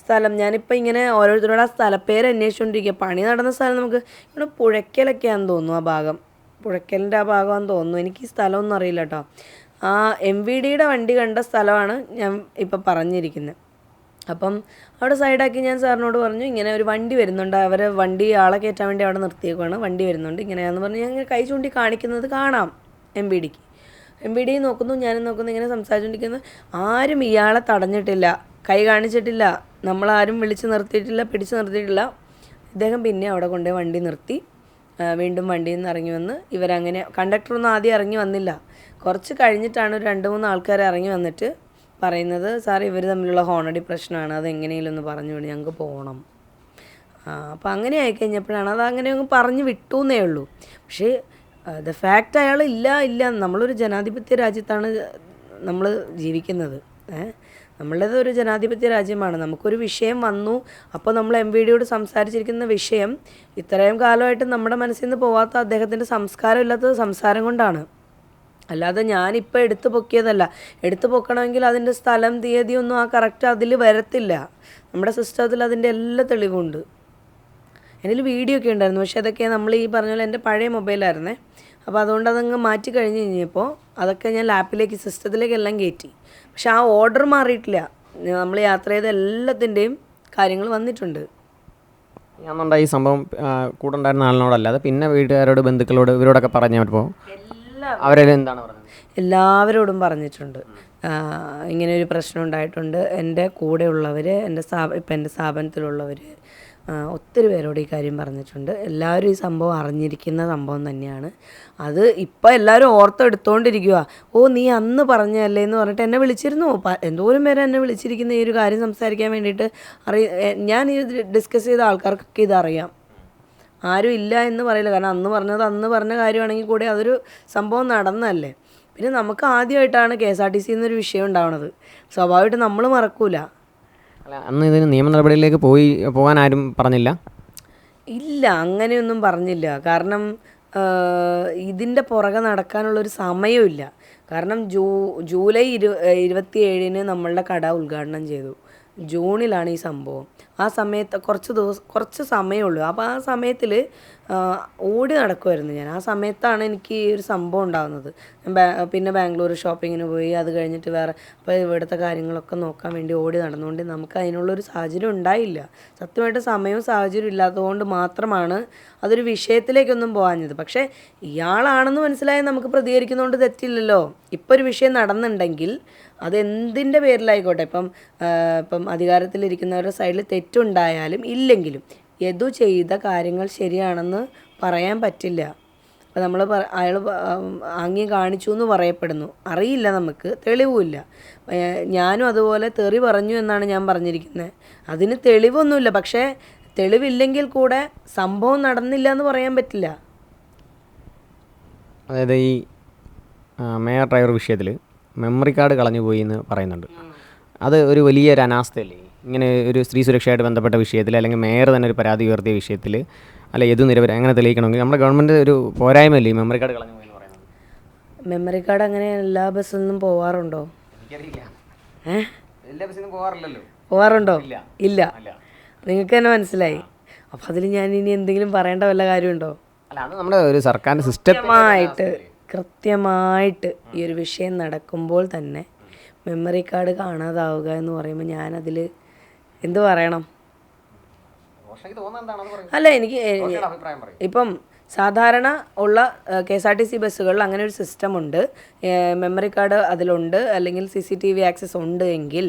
സ്ഥലം. ഞാനിപ്പോൾ ഇങ്ങനെ ഓരോരുത്തരോട് ആ സ്ഥലപ്പേര് അന്വേഷിച്ചുകൊണ്ടിരിക്കുക പണി നടന്ന സ്ഥലം നമുക്ക് ഇവിടെ പുഴയ്ക്കലൊക്കെയാണെന്ന് തോന്നുന്നു ആ ഭാഗം. പുഴയ്ക്കലിന്റെ ആ ഭാഗമാണെന്ന് തോന്നുന്നു. എനിക്ക് ഈ സ്ഥലമൊന്നും അറിയില്ല കേട്ടോ ആ എം വി ഡിയുടെ വണ്ടി കണ്ട സ്ഥലമാണ് ഞാൻ ഇപ്പം പറഞ്ഞിരിക്കുന്നത് അപ്പം അവിടെ സൈഡാക്കി ഞാൻ സാറിനോട് പറഞ്ഞു ഇങ്ങനെ ഒരു വണ്ടി വരുന്നുണ്ട്. അവരെ വണ്ടി ആളെ കയറ്റാൻ വേണ്ടി അവിടെ നിർത്തിയേക്കുവാണ്. വണ്ടി വരുന്നുണ്ട് ഇങ്ങനെയാന്ന് പറഞ്ഞ് ഞാൻ കൈ ചൂണ്ടി കാണിക്കുന്നത് കാണാം എം ബി ഡിക്ക് എം ബി ഡി നോക്കുന്നു ഞാനും നോക്കുന്നു ഇങ്ങനെ സംസാരിച്ചുകൊണ്ടിരിക്കുന്നു ആരും ഇയാളെ തടഞ്ഞിട്ടില്ല. കൈ കാണിച്ചിട്ടില്ല. നമ്മളാരും വിളിച്ച് നിർത്തിയിട്ടില്ല പിടിച്ച് നിർത്തിയിട്ടില്ല. ഇദ്ദേഹം പിന്നെ അവിടെ കൊണ്ടുപോയി വണ്ടി നിർത്തി. വീണ്ടും വണ്ടിയിൽ നിന്ന് ഇറങ്ങി വന്ന് ഇവരങ്ങനെ കണ്ടക്ടറൊന്നും ആദ്യം ഇറങ്ങി വന്നില്ല. കുറച്ച് കഴിഞ്ഞിട്ടാണ് ഒരു രണ്ട് മൂന്ന് ആൾക്കാർ ഇറങ്ങി വന്നിട്ട് പറയുന്നത് സാർ ഇവർ തമ്മിലുള്ള ഹോണടി പ്രശ്നമാണ്. അത് എങ്ങനെയെങ്കിലും ഒന്ന് പറഞ്ഞു വിട്. ഞങ്ങൾക്ക് പോകണം അപ്പോൾ അങ്ങനെ ആയിക്കഴിഞ്ഞപ്പോഴാണ് അത് അങ്ങനെ അങ്ങ് പറഞ്ഞു വിട്ടു എന്നേ ഉള്ളൂ. പക്ഷേ ദ ഫാക്റ്റ് അയാൾ ഇല്ല ഇല്ല. നമ്മളൊരു ജനാധിപത്യ രാജ്യത്താണ് നമ്മൾ ജീവിക്കുന്നത്. ഏഹ് നമ്മളുടേത് ഒരു ജനാധിപത്യ രാജ്യമാണ്. നമുക്കൊരു വിഷയം വന്നു. അപ്പോൾ നമ്മൾ എം വി ഡിയോട് സംസാരിച്ചിരിക്കുന്ന വിഷയം ഇത്രയും കാലമായിട്ട് നമ്മുടെ മനസ്സിൽ നിന്ന് പോവാത്ത അദ്ദേഹത്തിന്റെ സംസ്കാരം ഇല്ലാത്തത് സംസാരം കൊണ്ടാണ്. അല്ലാതെ ഞാനിപ്പോൾ എടുത്തു പൊക്കിയതല്ല. എടുത്തു പൊക്കണമെങ്കിൽ അതിന്റെ സ്ഥലം തീയതി ഒന്നും ആ കറക്റ്റ് അതിൽ വരത്തില്ല. നമ്മുടെ സിസ്റ്റത്തിൽ അതിന്റെ എല്ലാ തെളിവുണ്ട് എന്റെ വീഡിയോ ഒക്കെ ഉണ്ടായിരുന്നു. പക്ഷേ അതൊക്കെ നമ്മൾ ഈ പറഞ്ഞ പോലെ എന്റെ പഴയ മൊബൈലായിരുന്നേ അപ്പോൾ അതുകൊണ്ട് അതങ്ങ് മാറ്റി കഴിഞ്ഞ് കഴിഞ്ഞപ്പോൾ അതൊക്കെ ഞാൻ ലാപ്പിലേക്ക് സിസ്റ്റത്തിലേക്ക് എല്ലാം കയറ്റി. പക്ഷെ ആ ഓർഡർ മാറിയിട്ടില്ല. നമ്മൾ യാത്ര ചെയ്ത എല്ലാത്തിന്റെയും കാര്യങ്ങൾ വന്നിട്ടുണ്ട്. ഞാൻ ഈ സംഭവം കൂടെ ഉണ്ടായിരുന്ന ആളിനോടല്ലാതെ പിന്നെ വീട്ടുകാരോട് ബന്ധുക്കളോട് ഇവരോടൊക്കെ പറഞ്ഞപ്പോൾ അവരെല്ലാം എന്താണ് പറഞ്ഞത്? എല്ലാവരോടും പറഞ്ഞിട്ടുണ്ട്. ഇങ്ങനെ ഒരു പ്രശ്നം ഉണ്ടായിട്ടുണ്ട്. എന്റെ കൂടെയുള്ളവർ എന്റെ സ്ഥാപ ഇപ്പം എന്റെ സ്ഥാപനത്തിലുള്ളവർ ഒത്തിരി പേരോട് ഈ കാര്യം പറഞ്ഞിട്ടുണ്ട്. എല്ലാവരും ഈ സംഭവം അറിഞ്ഞിരിക്കുന്ന സംഭവം തന്നെയാണ്. അത് ഇപ്പോൾ എല്ലാവരും ഓർത്തെടുത്തോണ്ടിരിക്കുക ഓ നീ അന്ന് പറഞ്ഞല്ലേ എന്ന് പറഞ്ഞിട്ട് എന്നെ വിളിച്ചിരുന്നു. എന്തോരം പേര് എന്നെ വിളിച്ചിരിക്കുന്ന ഈ ഒരു കാര്യം സംസാരിക്കാൻ വേണ്ടിയിട്ട്. അറി ഞാൻ ഈ ഡിസ്കസ് ചെയ്ത ആൾക്കാർക്കൊക്കെ ഇതറിയാം ആരും ഇല്ല എന്ന് പറയില്ല. കാരണം അന്ന് പറഞ്ഞത് അന്ന് പറഞ്ഞ കാര്യമാണെങ്കിൽ കൂടി അതൊരു സംഭവം നടന്നല്ലേ പിന്നെ നമുക്ക് ആദ്യമായിട്ടാണ് K S R T C എന്നൊരു വിഷയം ഉണ്ടാവണത്. സ്വാഭാവികമായിട്ട് നമ്മൾ മറക്കൂല. അല്ല അന്ന് ഇതിന് നിയമ നടപടിയിലേക്ക് പോയി പോകാൻ ആരും പറഞ്ഞില്ല? ഇല്ല അങ്ങനെയൊന്നും പറഞ്ഞില്ല. കാരണം ഇതിന്റെ പുറകെ നടക്കാനുള്ളൊരു സമയമില്ല കാരണം ജൂ ജൂലൈ ഇരു ഇരുപത്തി ഏഴിന് നമ്മളുടെ കട ഉദ്ഘാടനം ചെയ്തു. ജൂണിലാണ് ഈ സംഭവം. ആ സമയത്ത് കുറച്ച് ദിവസം കുറച്ച് സമയമുള്ളൂ. അപ്പോൾ ആ സമയത്തിൽ ഓടി നടക്കുമായിരുന്നു ഞാൻ. ആ സമയത്താണ് എനിക്ക് ഈ ഒരു സംഭവം ഉണ്ടാകുന്നത് പിന്നെ ബാംഗ്ലൂർ ഷോപ്പിങ്ങിന് പോയി അത് കഴിഞ്ഞിട്ട് വേറെ അപ്പോൾ ഇവിടുത്തെ കാര്യങ്ങളൊക്കെ നോക്കാൻ വേണ്ടി ഓടി നടന്നുകൊണ്ട് നമുക്ക് അതിനുള്ളൊരു സാഹചര്യം ഉണ്ടായില്ല. സത്യമായിട്ട് സമയവും സാഹചര്യം ഇല്ലാത്തതുകൊണ്ട് മാത്രമാണ് അതൊരു വിഷയത്തിലേക്കൊന്നും പോകാഞ്ഞത് പക്ഷേ ഇയാളാണെന്ന് മനസ്സിലായി നമുക്ക് പ്രതികരിക്കുന്നതുകൊണ്ട് തെറ്റില്ലല്ലോ. ഇപ്പോൾ ഒരു വിഷയം നടന്നുണ്ടെങ്കിൽ അത് എന്തിന്റെ പേരിലായിക്കോട്ടെ? ഇപ്പം ഇപ്പം അധികാരത്തിലിരിക്കുന്നവരുടെ സൈഡിൽ തെറ്റുണ്ടായാലും ഇല്ലെങ്കിലും യദു ചെയ്ത കാര്യങ്ങൾ ശരിയാണെന്ന് പറയാൻ പറ്റില്ല. അപ്പോൾ നമ്മൾ പറ അയാൾ ആംഗ്യം കാണിച്ചു എന്ന് പറയപ്പെടുന്നു. അറിയില്ല നമുക്ക് തെളിവുമില്ല. ഞാനും അതുപോലെ തെറി പറഞ്ഞു എന്നാണ് ഞാൻ പറഞ്ഞിരിക്കുന്നത് അതിന് തെളിവൊന്നുമില്ല. പക്ഷേ തെളിവില്ലെങ്കിൽ കൂടെ സംഭവം നടന്നില്ല എന്ന് പറയാൻ പറ്റില്ല. അതായത് ഈ മേയർ ഡ്രൈവർ വിഷയത്തിൽ മെമ്മറി കാർഡ് കളഞ്ഞു പോയി എന്ന് പറയുന്നുണ്ട്. അത് ഒരു വലിയൊരു അനാസ്ഥയല്ലേ? ഇങ്ങനെ ഒരു സ്ത്രീ സുരക്ഷയായിട്ട് ബന്ധപ്പെട്ട വിഷയത്തിൽ അല്ലെങ്കിൽ മേയർ തന്നെ ഒരു പരാതി ഉയർത്തിയ വിഷയത്തിൽ അല്ല ഏത് നിരവധി അങ്ങനെ തെളിയിക്കണമെങ്കിൽ നമ്മുടെ ഗവൺമെന്റ് ഒരു പോരായ്മയല്ലേ ഈ മെമ്മറി കാർഡ് കളഞ്ഞു എന്ന് പറയുന്നത്? മെമ്മറി കാർഡ് അങ്ങനെ എല്ലാ ബസ്സിൽ പോവാറുണ്ടോ? എല്ലാ ബസ്സിലും പോവാറില്ലല്ലോ. പോവാറുണ്ടോ? ഇല്ല. നിങ്ങൾക്ക് തന്നെ മനസ്സിലായി. അപ്പം അതിൽ ഞാൻ ഇനി എന്തെങ്കിലും പറയേണ്ട വല്ല കാര്യമുണ്ടോ? അല്ല അത് നമ്മുടെ ഒരു സർക്കാർ സിസ്റ്റമായിട്ട് കൃത്യമായിട്ട് കൃത്യമായിട്ട് ഈ ഒരു വിഷയം നടക്കുമ്പോൾ തന്നെ മെമ്മറി കാർഡ് കാണാതാവുക എന്ന് പറയുമ്പോൾ ഞാനതിൽ എന്ത് പറയണം? അല്ല എനിക്ക് ഇപ്പം സാധാരണ ഉള്ള K S R T C ബസ്സുകളിൽ അങ്ങനെ ഒരു സിസ്റ്റം ഉണ്ട്. മെമ്മറി കാർഡ് അതിലുണ്ട് അല്ലെങ്കിൽ C C T V access ഉണ്ട് എങ്കിൽ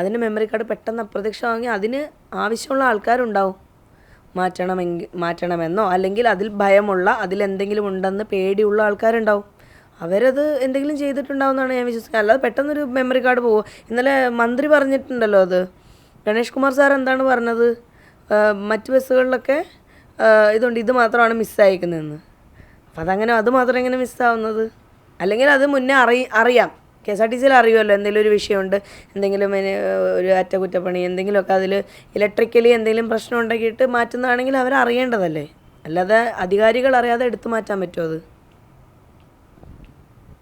അതിന് മെമ്മറി കാർഡ് പെട്ടെന്ന് അപ്രത്യക്ഷമാണെങ്കിൽ അതിന് ആവശ്യമുള്ള ആൾക്കാരുണ്ടാവും. മാറ്റണമെങ്കിൽ മാറ്റണമെന്നോ അല്ലെങ്കിൽ അതിൽ ഭയമുള്ള അതിലെന്തെങ്കിലും ഉണ്ടെന്ന് പേടിയുള്ള ആൾക്കാരുണ്ടാവും. അവരത് എന്തെങ്കിലും ചെയ്തിട്ടുണ്ടാവുമെന്നാണ് ഞാൻ വിശ്വസിക്കുന്നത്. അല്ലാതെ പെട്ടെന്നൊരു മെമ്മറി കാർഡ് പോകും ഇന്നലെ മന്ത്രി പറഞ്ഞിട്ടുണ്ടല്ലോ അത്. ഗണേഷ് കുമാർ സാർ എന്താണ് പറഞ്ഞത്? മറ്റ് ബസ്സുകളിലൊക്കെ ഇതുണ്ട് ഇത് മാത്രമാണ് മിസ്സായിരിക്കുന്നതെന്ന് അപ്പോൾ അതങ്ങനെ അത് മാത്രം എങ്ങനെ മിസ്സാവുന്നത് അല്ലെങ്കിൽ അത് മുന്നേ അറി അറിയാം. കെ എസ് ആർ ടി സിയിൽ അറിയുമല്ലോ എന്തെങ്കിലും ഒരു വിഷയമുണ്ട് എന്തെങ്കിലും ഒരു അറ്റകുറ്റപ്പണി എന്തെങ്കിലുമൊക്കെ അതിൽ ഇലക്ട്രിക്കലി എന്തെങ്കിലും പ്രശ്നം ഉണ്ടാക്കിയിട്ട് മാറ്റുന്നതാണെങ്കിൽ അവർ അറിയേണ്ടതല്ലേ അല്ലാതെ അധികാരികൾ അറിയാതെ എടുത്തു മാറ്റാൻ പറ്റുമോ അത്?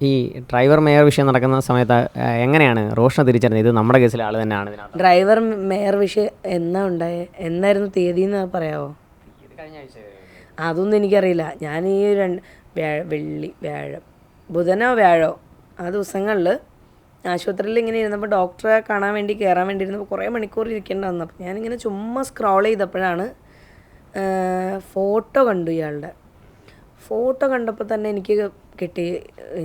ഈ ഡ്രൈവർ മേയർ വിഷയം നടക്കുന്ന സമയത്ത് എങ്ങനെയാണ് റോഷന തിരിച്ചറിഞ്ഞത്? ഇത് നമ്മുടെ കേസിലെ ആൾ തന്നെയാണ് ഡ്രൈവർ മേയർ വിഷയം എന്നാ ഉണ്ടായേ എന്നായിരുന്നു തീയതി എന്ന് പറയാവോ? അതൊന്നും എനിക്കറിയില്ല. ഞാൻ ഈ രണ്ട് വെള്ളി വ്യാഴം ബുധനോ വ്യാഴോ ആ ദിവസങ്ങളിൽ ആശുപത്രിയിൽ ഇങ്ങനെ ഇരുന്നപ്പോൾ ഡോക്ടറെ കാണാൻ വേണ്ടി കയറാൻ വേണ്ടി ഇരുന്നപ്പോൾ കുറേ മണിക്കൂർ ഇരിക്കേണ്ടി വന്നു. അപ്പോൾ ഞാനിങ്ങനെ ചുമ്മാ സ്ക്രോൾ ചെയ്തപ്പോഴാണ് ഫോട്ടോ കണ്ടു ഇയാളുടെ. ഫോട്ടോ കണ്ടപ്പോൾ തന്നെ എനിക്ക് കിട്ടി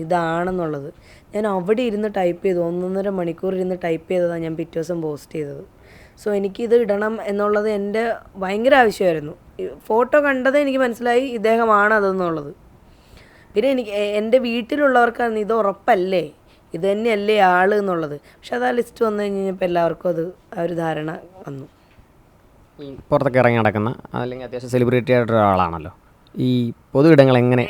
ഇതാണെന്നുള്ളത്. ഞാൻ അവിടെ ഇരുന്ന് ടൈപ്പ് ചെയ്തു. ഒന്നൊന്നര മണിക്കൂർ ഇരുന്ന് ടൈപ്പ് ചെയ്തതാണ് ഞാൻ പിറ്റേ ദിവസം പോസ്റ്റ് ചെയ്തത്. സോ എനിക്കിത് ഇടണം എന്നുള്ളത് എന്റെ ഭയങ്കര ആവശ്യമായിരുന്നു. ഫോട്ടോ കണ്ടത് എനിക്ക് മനസ്സിലായി ഇദ്ദേഹമാണ് അതെന്നുള്ളത് പിന്നെ എനിക്ക് എന്റെ വീട്ടിലുള്ളവർക്കാണ് ഇത് ഉറപ്പല്ലേ? ഇത് തന്നെയല്ലേ ആൾ എന്നുള്ളത്. പക്ഷെ അത് ആ ലിസ്റ്റ് വന്നു കഴിഞ്ഞപ്പോൾ എല്ലാവർക്കും അത് ആ ഒരു ധാരണ വന്നു. പുറത്തൊക്കെ ഇറങ്ങി നടക്കുന്ന അല്ലെങ്കിൽ അത്യാവശ്യം സെലിബ്രിറ്റി ആയിട്ടുള്ള ഒരാളാണല്ലോ. ഈ പൊതു ഇടങ്ങൾ എങ്ങനെ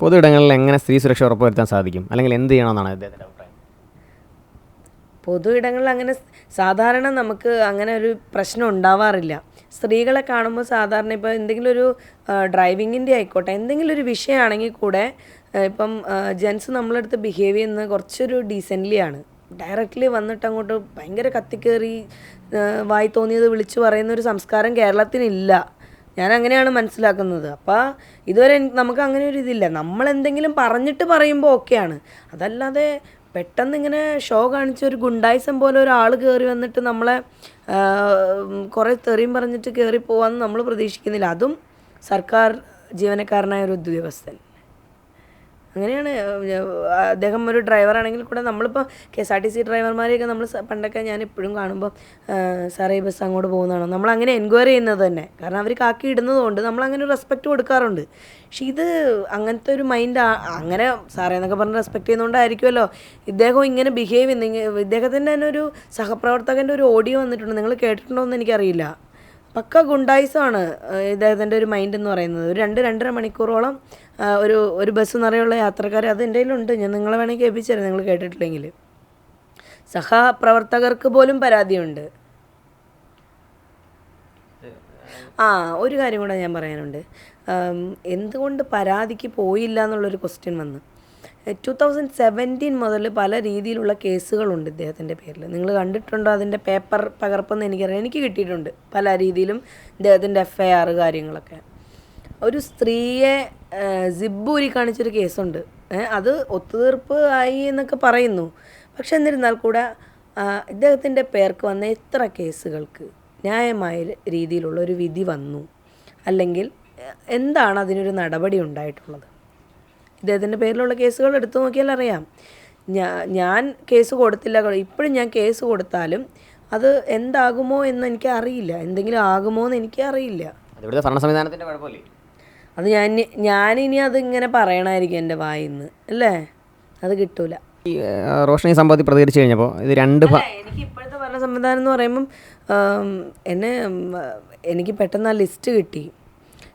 പൊതു ഇടങ്ങളിൽ എങ്ങനെ സ്ത്രീ സുരക്ഷ ഉറപ്പുവരുത്താൻ സാധിക്കും? അല്ലെങ്കിൽ എന്ത് ചെയ്യണമെന്നാണ് അദ്ദേഹത്തിന്റെ അഭിപ്രായം? പൊതു ഇടങ്ങളിൽ അങ്ങനെ സാധാരണ നമുക്ക് അങ്ങനെ ഒരു പ്രശ്നം ഉണ്ടാവാറില്ല. സ്ത്രീകളെ കാണുമ്പോൾ സാധാരണ ഇപ്പോൾ എന്തെങ്കിലും ഒരു ഡ്രൈവിങ്ങിന്റെ ആയിക്കോട്ടെ എന്തെങ്കിലും ഒരു വിഷയമാണെങ്കിൽ കൂടെ ഇപ്പം ജെൻസ് നമ്മളെടുത്ത് ബിഹേവ് ചെയ്യുന്നത് കുറച്ചൊരു ഡീസെന്റ്ലി ആണ് ഡയറക്റ്റ്ലി വന്നിട്ട് അങ്ങോട്ട് ഭയങ്കര കത്തിക്കേറി വായി തോന്നിയത് വിളിച്ചു പറയുന്ന ഒരു സംസ്കാരം കേരളത്തിനില്ല. ഞാൻ അങ്ങനെയാണ് മനസ്സിലാക്കുന്നത്. അപ്പോൾ ഇതുവരെ നമുക്ക് അങ്ങനെ ഒരു ഇതില്ല. നമ്മൾ എന്തെങ്കിലും പറഞ്ഞിട്ട് പറയുമ്പോൾ ഓക്കെയാണ്. അതല്ലാതെ പെട്ടെന്ന് ഇങ്ങനെ ഷോ കാണിച്ച ഒരു ഗുണ്ടായിസം പോലെ ഒരാൾ കയറി വന്നിട്ട് നമ്മളെ കുറേ തെറിയും പറഞ്ഞിട്ട് കയറി പോകാമെന്ന് നമ്മൾ പ്രതീക്ഷിക്കുന്നില്ല. അതും സർക്കാർ ജീവനക്കാരനായ ഒരു ഉദ്യോഗസ്ഥൻ. അങ്ങനെയാണ് അദ്ദേഹം ഒരു ഡ്രൈവറാണെങ്കിൽ കൂടെ നമ്മളിപ്പോൾ K S R T C ഡ്രൈവർമാരെയൊക്കെ നമ്മൾ പണ്ടൊക്കെ ഞാൻ എപ്പോഴും കാണുമ്പോൾ സാറേ ഈ ബസ് അങ്ങോട്ട് പോകുന്നതാണോ. നമ്മൾ അങ്ങനെ എൻക്വയറി ചെയ്യുന്നത് തന്നെ. കാരണം അവർ കാക്കി ഇടുന്നതുകൊണ്ട് നമ്മൾ അങ്ങനെ റെസ്പെക്റ്റ് കൊടുക്കാറുണ്ട്. പക്ഷെ ഇത് അങ്ങനത്തെ ഒരു മൈൻഡ് അങ്ങനെ സാറേ എന്നൊക്കെ പറഞ്ഞ് റെസ്പെക്ട് ചെയ്യുന്നതുകൊണ്ടായിരിക്കുമല്ലോ ഇദ്ദേഹം ഇങ്ങനെ ബിഹേവ് ചെയ്യുന്ന ഇദ്ദേഹത്തിന്റെ തന്നെ ഒരു സഹപ്രവർത്തകന്റെ ഒരു ഓഡിയോ വന്നിട്ടുണ്ട്. നിങ്ങൾ കേട്ടിട്ടുണ്ടോ എന്ന് എനിക്കറിയില്ല. പക്ക ഗുണ്ടായിസമാണ് ഇദ്ദേഹത്തിന്റെ ഒരു മൈൻഡ് എന്ന് പറയുന്നത്. ഒരു രണ്ട് രണ്ടര മണിക്കൂറോളം ഒരു ഒരു ബസ് നിറയുള്ള യാത്രക്കാർ അത് എന്റെ കയ്യിലുണ്ട്. ഞാൻ നിങ്ങളെ വേണമെങ്കിൽ കേൾപ്പിച്ചു തരാം നിങ്ങൾ കേട്ടിട്ടില്ലെങ്കിൽ. സഹപ്രവർത്തകർക്ക് പോലും പരാതിയുണ്ട്. ആ ഒരു കാര്യം കൂടെ ഞാൻ പറയാനുണ്ട്. എന്തുകൊണ്ട് പരാതിക്ക് പോയില്ല എന്നുള്ളൊരു ക്വസ്റ്റ്യൻ വന്നു. ടു തൗസൻഡ് സെവന്റീൻ മുതൽ പല രീതിയിലുള്ള കേസുകളുണ്ട് ഇദ്ദേഹത്തിന്റെ പേരിൽ. നിങ്ങൾ കണ്ടിട്ടുണ്ടോ അതിന്റെ പേപ്പർ പകർപ്പെന്ന് എനിക്കറിയാം. എനിക്ക് കിട്ടിയിട്ടുണ്ട് പല രീതിയിലും ഇദ്ദേഹത്തിന്റെ എഫ് ഐ ആർ കാര്യങ്ങളൊക്കെ. ഒരു സ്ത്രീയെ സിബൂരി കാണിച്ചൊരു കേസുണ്ട്. അത് ഒത്തുതീർപ്പ് ആയി എന്നൊക്കെ പറയുന്നു. പക്ഷെ എന്നിരുന്നാൽ കൂടെ ഇദ്ദേഹത്തിന്റെ പേർക്ക് വന്ന എത്ര കേസുകൾക്ക് ന്യായമായ രീതിയിലുള്ള ഒരു വിധി വന്നു? അല്ലെങ്കിൽ എന്താണ് അതിനൊരു നടപടി ഉണ്ടായിട്ടുള്ളത്? ഇദ്ദേഹത്തിന്റെ പേരിലുള്ള കേസുകൾ എടുത്തു നോക്കിയാൽ അറിയാം. ഞാൻ ഞാൻ കേസ് കൊടുത്തില്ല. ഇപ്പോഴും ഞാൻ കേസ് കൊടുത്താലും അത് എന്താകുമോ എന്ന് എനിക്ക് അറിയില്ല. എന്തെങ്കിലും ആകുമോ എന്ന് എനിക്ക് അറിയില്ല. അത് ഇവിടുത്തെ ഭരണ സംവിധാനത്തിന്റെ കുഴപ്പമില്ലേ? അത് ഞാൻ ഞാനിനി അത് ഇങ്ങനെ പറയണമായിരിക്കും എന്റെ വായിൽ നിന്ന് അല്ലേ? അത് കിട്ടൂല. ഈ ആ, റോഷനി സംഭവത്തിൽ പ്രതികരിച്ചു കഴിഞ്ഞപ്പോൾ ഇത് രണ്ട് എനിക്ക് ഇപ്പോഴത്തെ ഭരണ സംവിധാനം എന്ന് പറയുമ്പം എന്നെ എനിക്ക് പെട്ടെന്ന് ആ ലിസ്റ്റ് കിട്ടി.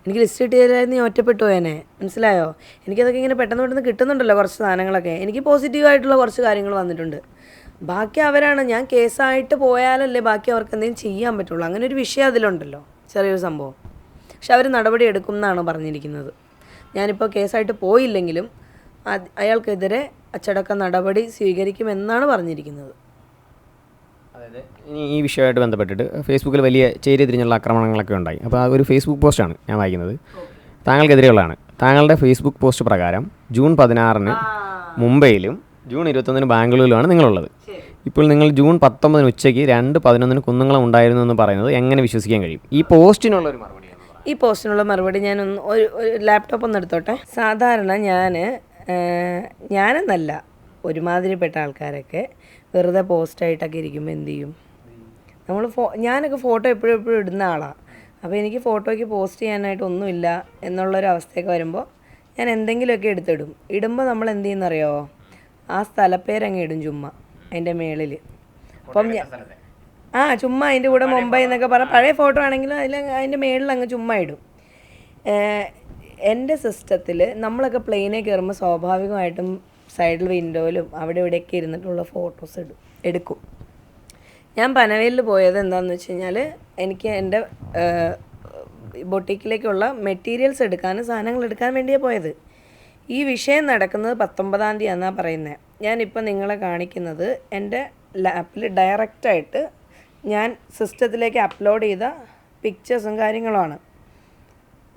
എനിക്ക് ലിസ്റ്റ് കിട്ടിയതായിരുന്നു ഞാൻ ഒറ്റപ്പെട്ടു പോയേനെ. മനസ്സിലായോ? എനിക്കതൊക്കെ ഇങ്ങനെ പെട്ടെന്ന് പെട്ടെന്ന് കിട്ടുന്നുണ്ടല്ലോ കുറച്ച് സാധനങ്ങളൊക്കെ. എനിക്ക് പോസിറ്റീവായിട്ടുള്ള കുറച്ച് കാര്യങ്ങൾ വന്നിട്ടുണ്ട്. ബാക്കി അവരാണ്. ഞാൻ കേസായിട്ട് പോയാലല്ലേ ബാക്കി അവർക്ക് എന്തെങ്കിലും ചെയ്യാൻ പറ്റുള്ളൂ. അങ്ങനെ ഒരു വിഷയം അതിലുണ്ടല്ലോ. ചെറിയൊരു സംഭവം. പക്ഷെ അവർ നടപടി എടുക്കും എന്നാണ് പറഞ്ഞിരിക്കുന്നത്. ഞാനിപ്പോൾ കേസായിട്ട് പോയില്ലെങ്കിലും അയാൾക്കെതിരെ അച്ചടക്ക നടപടി സ്വീകരിക്കുമെന്നാണ് പറഞ്ഞിരിക്കുന്നത്. അതായത് ഇനി ഈ വിഷയമായിട്ട് ബന്ധപ്പെട്ടിട്ട് ഫേസ്ബുക്കിൽ വലിയ ചേരി തിരിഞ്ഞുള്ള ആക്രമണങ്ങളൊക്കെ ഉണ്ടായി. അപ്പോൾ ആ ഒരു ഫേസ്ബുക്ക് പോസ്റ്റാണ് ഞാൻ വായിക്കുന്നത്. താങ്കൾക്കെതിരെയുള്ളതാണ്. താങ്കളുടെ ഫേസ്ബുക്ക് പോസ്റ്റ് പ്രകാരം ജൂൺ പതിനാറിന് മുംബൈയിലും ജൂൺ ഇരുപത്തൊന്നിന് ബാംഗ്ലൂരിലുമാണ് നിങ്ങളുള്ളത്. ഇപ്പോൾ നിങ്ങൾ ജൂൺ പത്തൊമ്പതിന് ഉച്ചയ്ക്ക് രണ്ട് പതിനൊന്നിന് കുന്നുങ്ങളും ഉണ്ടായിരുന്നു എന്ന് പറയുന്നത് എങ്ങനെ വിശ്വസിക്കാൻ കഴിയും? ഈ പോസ്റ്റിനുള്ള ഒരു മറുപടി ഈ പോസ്റ്റിനുള്ള മറുപടി ഞാൻ ഒരു ഒരു ലാപ്ടോപ്പ് ഒന്ന് എടുത്തോട്ടെ. സാധാരണ ഞാൻ ഞാനെന്നല്ല ഒരുമാതിരിപ്പെട്ട ആൾക്കാരൊക്കെ വെറുതെ പോസ്റ്റായിട്ടൊക്കെ ഇരിക്കുമ്പോൾ എന്ത് ചെയ്യും? നമ്മൾ ഫോ ഞാനൊക്കെ ഫോട്ടോ എപ്പോഴും എപ്പോഴും ഇടുന്ന ആളാണ് അപ്പോൾ എനിക്ക് ഫോട്ടോയ്ക്ക് പോസ്റ്റ് ചെയ്യാനായിട്ട് ഒന്നുമില്ല എന്നുള്ളൊരു അവസ്ഥയൊക്കെ വരുമ്പോൾ ഞാൻ എന്തെങ്കിലുമൊക്കെ എടുത്തിടും. ഇടുമ്പോൾ നമ്മൾ എന്ത് ചെയ്യുന്നറിയോ? ആ സ്ഥലപ്പേരങ്ങ് ഇടും ചുമ്മാ അതിന്റെ മേളിൽ അപ്പം ഞാൻ ആ ചുമ്മാ അതിന്റെ കൂടെ മുംബൈ എന്നൊക്കെ പറഞ്ഞാൽ പഴയ ഫോട്ടോ ആണെങ്കിലും അതിൽ അതിന്റെ മേളിൽ അങ്ങ് ചുമ്മാ ഇടും. എന്റെ സിസ്റ്റത്തിൽ നമ്മളൊക്കെ പ്ലെയിനിൽ കയറുമ്പോൾ സ്വാഭാവികമായിട്ടും സൈഡിൽ വിൻഡോയിലും അവിടെ ഇവിടെയൊക്കെ ഇരുന്നിട്ടുള്ള ഫോട്ടോസ് ഇടും എടുക്കും. ഞാൻ പനവേലിൽ പോയത് എന്താണെന്ന് വെച്ച് കഴിഞ്ഞാൽ എനിക്ക് എന്റെ ബൊട്ടിക്കിലേക്കുള്ള മെറ്റീരിയൽസ് എടുക്കാനും സാധനങ്ങൾ എടുക്കാൻ വേണ്ടിയാണ് പോയത്. ഈ വിഷയം നടക്കുന്നത് പത്തൊമ്പതാം തീയതി എന്നാണ് പറയുന്നത് ഞാനിപ്പോൾ നിങ്ങളെ കാണിക്കുന്നത് എന്റെ ലാപ്പിൽ ഡയറക്റ്റായിട്ട് ഞാൻ സിസ്റ്റത്തിലേക്ക് അപ്ലോഡ് ചെയ്ത പിക്ചേഴ്സും കാര്യങ്ങളുമാണ്.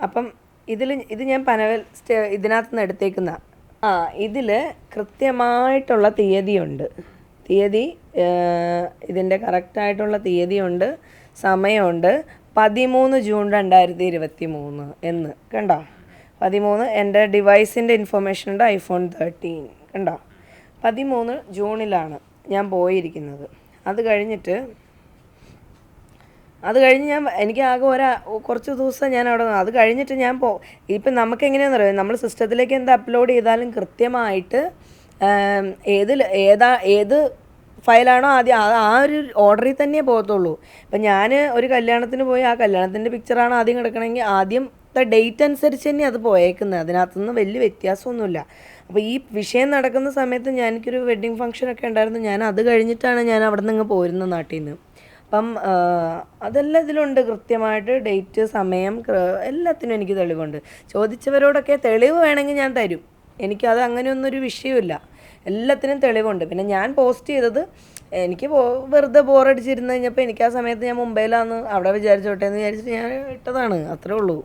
അപ്പം ഇതിൽ ഇത് ഞാൻ പനവൽ ഇതിനകത്തുനിന്ന് എടുത്തേക്കുന്നതാണ് എടുത്തേക്കുന്ന ആ ഇതിൽ കൃത്യമായിട്ടുള്ള തീയതിയുണ്ട്. തീയതി ഇതിന്റെ കറക്റ്റായിട്ടുള്ള തീയതിയുണ്ട് സമയമുണ്ട്. പതിമൂന്ന് ജൂൺ രണ്ടായിരത്തി ഇരുപത്തി മൂന്ന് എന്ന് കണ്ടോ? പതിമൂന്ന് എന്റെ ഡിവൈസിന്റെ ഇൻഫർമേഷൻ ഉണ്ട് ഐഫോൺ തേർട്ടീൻ കണ്ടോ? പതിമൂന്ന് ജൂണിലാണ് ഞാൻ പോയിരിക്കുന്നത്. അത് കഴിഞ്ഞിട്ട് അത് കഴിഞ്ഞ് ഞാൻ എനിക്ക് ആകെ ഒരാ കുറച്ച് ദിവസം ഞാൻ അവിടെ അത് കഴിഞ്ഞിട്ട് ഞാൻ പോ ഇപ്പം നമുക്ക് എങ്ങനെയാണെന്ന് അറിയാം? നമ്മൾ സിസ്റ്റത്തിലേക്ക് എന്ത് അപ്ലോഡ് ചെയ്താലും കൃത്യമായിട്ട് ഏത് ഏതാ ഏത് ഫയലാണോ ആദ്യം ആ ആ ഒരു ഓർഡറിൽ തന്നെ പോകത്തുള്ളൂ. ഇപ്പം ഞാൻ ഒരു കല്യാണത്തിന് പോയി ആ കല്യാണത്തിന്റെ പിക്ചറാണ് ആദ്യം കിടക്കണമെങ്കിൽ ആദ്യം ഡേറ്റ് അനുസരിച്ച് തന്നെ അത് പോയേക്കുന്നത്. അതിനകത്തുനിന്ന് വലിയ വ്യത്യാസമൊന്നുമില്ല. അപ്പോൾ ഈ വിഷയം നടക്കുന്ന സമയത്ത് ഞാൻ എനിക്കൊരു വെഡ്ഡിങ് ഫംഗ്ഷനൊക്കെ ഉണ്ടായിരുന്നു. ഞാൻ അത് കഴിഞ്ഞിട്ടാണ് ഞാൻ അവിടെ നിന്ന് പോരുന്നത് നാട്ടിൽ നിന്ന്. അപ്പം അതെല്ലാം ഇതിലുണ്ട് കൃത്യമായിട്ട്. ഡേറ്റ് സമയം എല്ലാത്തിനും എനിക്ക് തെളിവുണ്ട്. ചോദിച്ചവരോടൊക്കെ തെളിവ് വേണമെങ്കിൽ ഞാൻ തരും. എനിക്കത് അങ്ങനെയൊന്നൊരു വിഷയമില്ല എല്ലാത്തിനും തെളിവുണ്ട്. പിന്നെ ഞാൻ പോസ്റ്റ് ചെയ്തത് എനിക്ക് പോ- വെറുതെ ബോറടിച്ചിരുന്ന് കഴിഞ്ഞപ്പോൾ എനിക്ക് ആ സമയത്ത് ഞാൻ മുംബൈയിലാന്ന് അവിടെ വിചാരിച്ചോട്ടെ എന്ന് വിചാരിച്ചിട്ട് ഞാൻ ഇട്ടതാണ്. അത്രേ ഉള്ളൂ.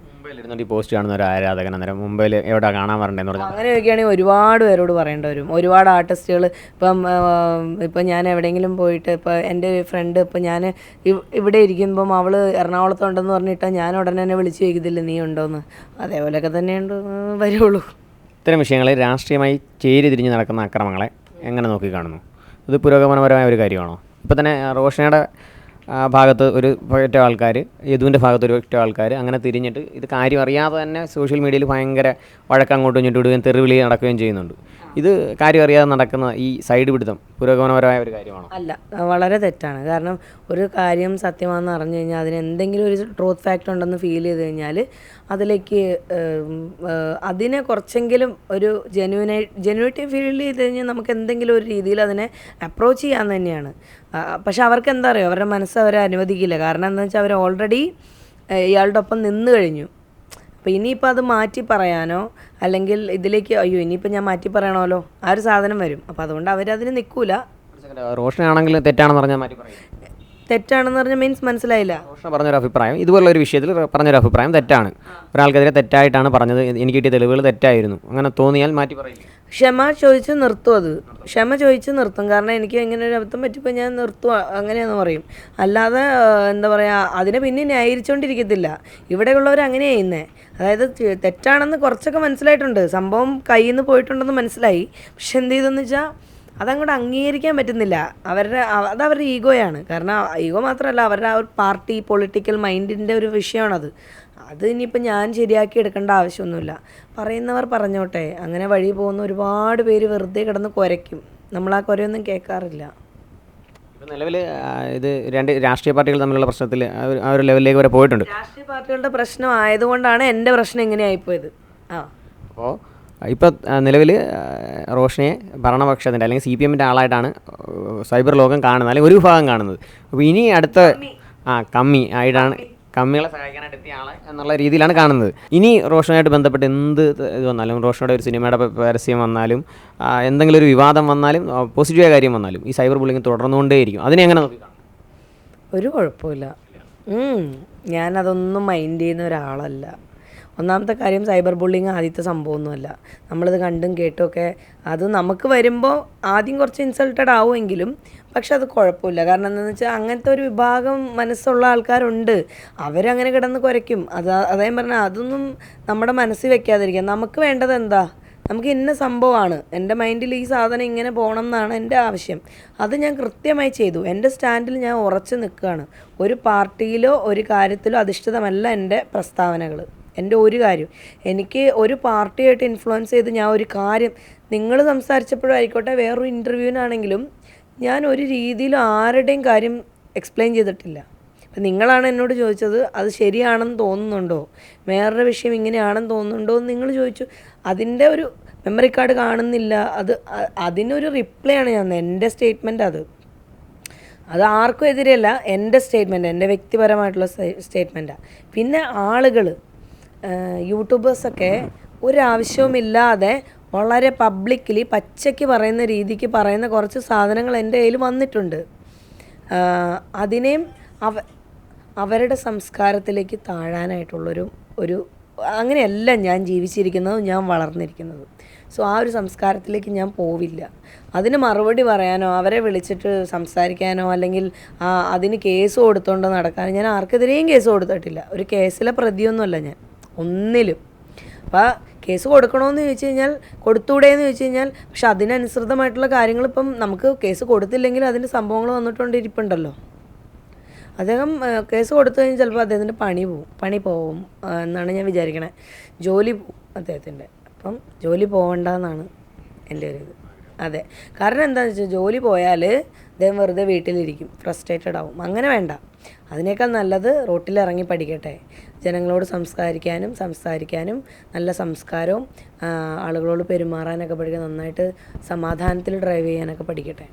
ഈ പോസ്റ്റ് കാണുന്ന ഒരു ആരാധകൻ അന്നേരം മുംബൈയിൽ എവിടെ കാണാൻ വരണ്ടേന്ന് പറഞ്ഞാൽ അങ്ങനെ ചോദിക്കുകയാണെങ്കിൽ ഒരുപാട് പേരോട് പറയേണ്ടി വരും ഒരുപാട് ആർട്ടിസ്റ്റുകൾ ഇപ്പം ഇപ്പം ഞാൻ എവിടെയെങ്കിലും പോയിട്ട് ഇപ്പം എന്റെ ഫ്രണ്ട് ഇപ്പം ഞാൻ ഇവ്- ഇവിടെ ഇരിക്കുമ്പം അവൾ എറണാകുളത്തുണ്ടെന്ന് പറഞ്ഞിട്ട് ഞാൻ ഉടനെ തന്നെ വിളിച്ചു ചോദിക്കത്തില്ല നീ ഉണ്ടോയെന്ന് അതേപോലെയൊക്കെ തന്നെയുണ്ട് വരുള്ളൂ. ഇത്തരം വിഷയങ്ങളിൽ രാഷ്ട്രീയമായി ചേരി തിരിഞ്ഞ് നടക്കുന്ന അക്രമങ്ങളെ എങ്ങനെ നോക്കിക്കാണുന്നു ഇത് പുരോഗമനപരമായ ഒരു കാര്യമാണോ? ഇപ്പോൾ തന്നെ റോഷനയുടെ ഭാഗത്ത് ഒരു ഒറ്റ ആൾക്കാർ യദുവിന്റെ ഭാഗത്ത് ഒരു ഒറ്റ ആൾക്കാർ അങ്ങനെ തിരിഞ്ഞിട്ട് ഇത് കാര്യം അറിയാതെ തന്നെ സോഷ്യൽ മീഡിയയിൽ ഭയങ്കര വഴക്കങ്ങോട്ടും ഇങ്ങോട്ടും ഇടുകയും തെറിവിളി നടക്കുകയും ചെയ്യുന്നുണ്ട്. ഇത് കാര്യം അറിയാതെ നടക്കുന്ന ഈ സൈഡ് പിടുത്തം പുരോഗമനപരമായ ഒരു കാര്യമാണോ? അല്ല വളരെ തെറ്റാണ്. കാരണം ഒരു കാര്യം സത്യമാണെന്ന് അറിഞ്ഞു കഴിഞ്ഞാൽ അതിന് എന്തെങ്കിലും ഒരു ട്രൂത്ത് ഫാക്ട് ഉണ്ടെന്ന് ഫീൽ ചെയ്ത് കഴിഞ്ഞാൽ അതിലേക്ക് അതിനെ കുറച്ചെങ്കിലും ഒരു ജെന്യൂനായി ജെന്യൂനിറ്റി ഫീൽ ചെയ്ത് കഴിഞ്ഞാൽ നമുക്ക് എന്തെങ്കിലും ഒരു രീതിയിൽ അതിനെ അപ്രോച്ച് ചെയ്യാൻ തന്നെയാണ്. പക്ഷെ അവർക്ക് എന്താ അറിയോ? അവരുടെ മനസ്സ് അവരെ അനുവദിക്കില്ല. കാരണം എന്താ വെച്ചാൽ അവർ ഓൾറെഡി ഇയാളുടെ ഒപ്പം നിന്ന് കഴിഞ്ഞു. അപ്പോൾ ഇനിയിപ്പോൾ അത് മാറ്റി പറയാനോ? അല്ലെങ്കിൽ ഇതിലേക്ക് അയ്യോ ഇനിയിപ്പോൾ ഞാൻ മാറ്റി പറയണമല്ലോ? ആ ഒരു സാധനം വരും. അപ്പോൾ അതുകൊണ്ട് അവരതിന് നിൽക്കൂല റോഷനാണെങ്കിലും തെറ്റാണെന്ന് പറഞ്ഞാൽ മാറ്റി പറയും. തെറ്റാണെന്ന് പറഞ്ഞാൽ മീൻസ് മനസ്സിലായില്ല. പറഞ്ഞൊരു അഭിപ്രായം. ഇതുപോലുള്ള ഒരു വിഷയത്തിൽ പറഞ്ഞൊരു അഭിപ്രായം തെറ്റാണ്. ഒരാൾക്കെതിരെ തെറ്റായിട്ടാണ് പറഞ്ഞത്. എനിക്ക് കിട്ടിയ തെളിവുകൾ തെറ്റായിരുന്നു. അങ്ങനെ തോന്നിയാൽ മാറ്റി പറയും ക്ഷമ ചോദിച്ച് നിർത്തും അത്. ക്ഷമ ചോദിച്ച് നിർത്തും. കാരണം എനിക്ക് ഇങ്ങനെ ഒരു അബദ്ധം പറ്റിപ്പോൾ ഞാൻ നിർത്തുക അങ്ങനെയാന്ന് പറയും. അല്ലാതെ എന്താ പറയുക അതിനെ പിന്നെ ന്യായീകരിച്ചുകൊണ്ടിരിക്കത്തില്ല ഇവിടെയുള്ളവർ അങ്ങനെ ചെയ്യുന്നേ. അതായത് തെറ്റാണെന്ന് കുറച്ചൊക്കെ മനസ്സിലായിട്ടുണ്ട്. സംഭവം കയ്യിൽ നിന്ന് പോയിട്ടുണ്ടെന്ന് മനസ്സിലായി. പക്ഷെ എന്ത് ചെയ്തെന്ന് വെച്ചാൽ അതങ്ങോട്ട് അംഗീകരിക്കാൻ പറ്റുന്നില്ല. അവരുടെ അത് അവരുടെ ഈഗോയാണ്. കാരണം ഈഗോ മാത്രമല്ല അവരുടെ ആ ഒരു പാർട്ടി പൊളിറ്റിക്കൽ മൈൻഡിന്റെ ഒരു വിഷയമാണത്. അത് ഇനിയിപ്പോൾ ഞാൻ ശരിയാക്കി എടുക്കേണ്ട ആവശ്യമൊന്നുമില്ല. പറയുന്നവർ പറഞ്ഞോട്ടെ. അങ്ങനെ വഴി പോകുന്ന ഒരുപാട് പേര് വെറുതെ കിടന്ന് കുരയ്ക്കും. നമ്മൾ ആ കുരയൊന്നും കേൾക്കാറില്ല. നിലവിൽ ഇത് രണ്ട് രാഷ്ട്രീയ പാർട്ടികൾ തമ്മിലുള്ള പ്രശ്നത്തിൽ ആ ഒരു- ലെവലിലേക്ക് വരെ പോയിട്ടുണ്ട്. രാഷ്ട്രീയ പാർട്ടികളുടെ പ്രശ്നം ആയതുകൊണ്ടാണ് എന്റെ പ്രശ്നം ഇങ്ങനെ ആയിപ്പോയത്. ആ. അപ്പോൾ ഇപ്പോൾ നിലവിൽ റോഷനെ ഭരണപക്ഷത്തിന്റെ അല്ലെങ്കിൽ സി പി എമ്മിന്റെ ആളായിട്ടാണ് സൈബർ ലോകം കാണുന്നത് അല്ലെങ്കിൽ ഒരു വിഭാഗം കാണുന്നത്. അപ്പോൾ ഇനി അടുത്ത ആ കമ്മി ആയിട്ടാണ് കമ്മികളെ സഹായിക്കാനായിട്ട് എത്തിയ ആളെ എന്നുള്ള രീതിയിലാണ് കാണുന്നത്. ഇനി റോഷനായിട്ട് ബന്ധപ്പെട്ട് എന്ത് ഇത് വന്നാലും റോഷനോടെ ഒരു സിനിമയുടെ പരസ്യം വന്നാലും എന്തെങ്കിലും ഒരു വിവാദം വന്നാലും പോസിറ്റീവായ കാര്യം വന്നാലും ഈ സൈബർ ബുള്ളിങ് തുടർന്നുകൊണ്ടേയിരിക്കും. അതിനെ എങ്ങനെ നോക്കി കാണും? ഒരു കുഴപ്പമില്ല. ഞാനതൊന്നും മൈൻഡ് ചെയ്യുന്ന ഒരാളല്ല. ഒന്നാമത്തെ കാര്യം സൈബർ ബുള്ളിങ് ആദ്യത്തെ സംഭവമൊന്നുമല്ല. നമ്മളിത് കണ്ടും കേട്ടുമൊക്കെ അത് നമുക്ക് വരുമ്പോൾ ആദ്യം കുറച്ച് ഇൻസൾട്ടഡ് ആവുമെങ്കിലും പക്ഷെ അത് കുഴപ്പമില്ല. കാരണം എന്താണെന്ന് വെച്ചാൽ അങ്ങനത്തെ ഒരു വിഭാഗം മനസ്സുള്ള ആൾക്കാരുണ്ട്. അവരങ്ങനെ കിടന്ന് കുരയ്ക്കും. അത് അതേ പറഞ്ഞാൽ അതൊന്നും നമ്മുടെ മനസ്സിൽ വെക്കാതിരിക്കുക നമുക്ക് വേണ്ടത് എന്താ? നമുക്ക് ഇന്ന സംഭവമാണ്. എന്റെ മൈൻഡിൽ ഈ സാധനം ഇങ്ങനെ പോകണം എന്നാണ് എന്റെ ആവശ്യം. അത് ഞാൻ കൃത്യമായി ചെയ്തു. എന്റെ സ്റ്റാൻഡിൽ ഞാൻ ഉറച്ചു നിൽക്കുകയാണ്. ഒരു പാർട്ടിയിലോ ഒരു കാര്യത്തിലോ അധിഷ്ഠിതമല്ല എന്റെ പ്രസ്താവനകൾ എന്റെ ഒരു കാര്യം എനിക്ക് ഒരു പാർട്ടിയായിട്ട് ഇൻഫ്ലുവൻസ് ചെയ്ത് ഞാൻ ഒരു കാര്യം നിങ്ങൾ സംസാരിച്ചപ്പോഴായിക്കോട്ടെ വേറൊരു ഇന്റർവ്യൂവിനാണെങ്കിലും ഞാൻ ഒരു രീതിയിലും ആരുടെയും കാര്യം എക്സ്പ്ലെയിൻ ചെയ്തിട്ടില്ല. അപ്പം നിങ്ങളാണ് എന്നോട് ചോദിച്ചത് അത് ശരിയാണെന്ന് തോന്നുന്നുണ്ടോ? വേറൊരു വിഷയം ഇങ്ങനെയാണെന്ന് തോന്നുന്നുണ്ടോ എന്ന് നിങ്ങൾ ചോദിച്ചു. അതിന്റെ ഒരു മെമ്മറി കാർഡ് കാണുന്നില്ല. അത് അതിനൊരു റിപ്ലൈ ആണ് ഞാൻ എന്റെ സ്റ്റേറ്റ്മെന്റ് അത്. അത് ആർക്കും എതിരെയല്ല എന്റെ സ്റ്റേറ്റ്മെന്റ് എന്റെ വ്യക്തിപരമായിട്ടുള്ള സ്റ്റേറ്റ്മെന്റാണ് പിന്നെ ആളുകൾ യൂട്യൂബേഴ്സൊക്കെ ഒരാവശ്യവുമില്ലാതെ വളരെ പബ്ലിക്കലി പച്ചയ്ക്ക് പറയുന്ന രീതിക്ക് പറയുന്ന കുറച്ച് സാധനങ്ങൾ എന്റെ കയ്യിൽ വന്നിട്ടുണ്ട്. അതിനെയും അവ അവരുടെ സംസ്കാരത്തിലേക്ക് താഴാനായിട്ടുള്ളൊരു ഒരു അങ്ങനെയല്ല ഞാൻ ജീവിച്ചിരിക്കുന്നതും ഞാൻ വളർന്നിരിക്കുന്നതും. സോ ആ ഒരു സംസ്കാരത്തിലേക്ക് ഞാൻ പോവില്ല. അതിന് മറുപടി പറയാനോ അവരെ വിളിച്ചിട്ട് സംസാരിക്കാനോ അല്ലെങ്കിൽ അതിന് കേസ് കൊടുത്തോണ്ട് നടക്കാനോ ഞാൻ ആർക്കെതിരെയും കേസ് കൊടുത്തിട്ടില്ല. ഒരു കേസിലെ പ്രതിയൊന്നുമല്ല ഞാൻ. ഒന്നിലും. അപ്പോൾ കേസ് കൊടുക്കണമെന്ന് ചോദിച്ചു കഴിഞ്ഞാൽ കൊടുത്തൂടെ എന്ന് ചോദിച്ചു കഴിഞ്ഞാൽ പക്ഷെ അതിനനുസൃതമായിട്ടുള്ള കാര്യങ്ങൾ ഇപ്പം നമുക്ക് കേസ് കൊടുത്തില്ലെങ്കിൽ അതിന്റെ സംഭവങ്ങൾ വന്നിട്ടുണ്ടിരിപ്പുണ്ടല്ലോ. അദ്ദേഹം കേസ് കൊടുത്തു കഴിഞ്ഞാൽ ചിലപ്പോൾ അദ്ദേഹത്തിന്റെ പണി പോവും പണി പോവും എന്നാണ് ഞാൻ വിചാരിക്കണേ. ജോലി പോവും അദ്ദേഹത്തിന്റെ. അപ്പം ജോലി പോകണ്ടെന്നാണ് എന്റെ ഒരു ഇത്. അതെ. കാരണം എന്താണെന്ന് വെച്ചാൽ ജോലി പോയാൽ അദ്ദേഹം വെറുതെ വീട്ടിലിരിക്കും ഫ്രസ്ട്രേറ്റഡ് ആവും. അങ്ങനെ വേണ്ട. അതിനേക്കാൾ നല്ലത് റോട്ടിലിറങ്ങി പഠിക്കട്ടെ. ജനങ്ങളോട് സംസ്കരിക്കാനും സംസാരിക്കാനും നല്ല സംസ്കാരവും ആളുകളോട് പെരുമാറാനൊക്കെ പഠിക്കാൻ നന്നായിട്ട് സമാധാനത്തിൽ ഡ്രൈവ് ചെയ്യാനൊക്കെ പഠിക്കട്ടെ.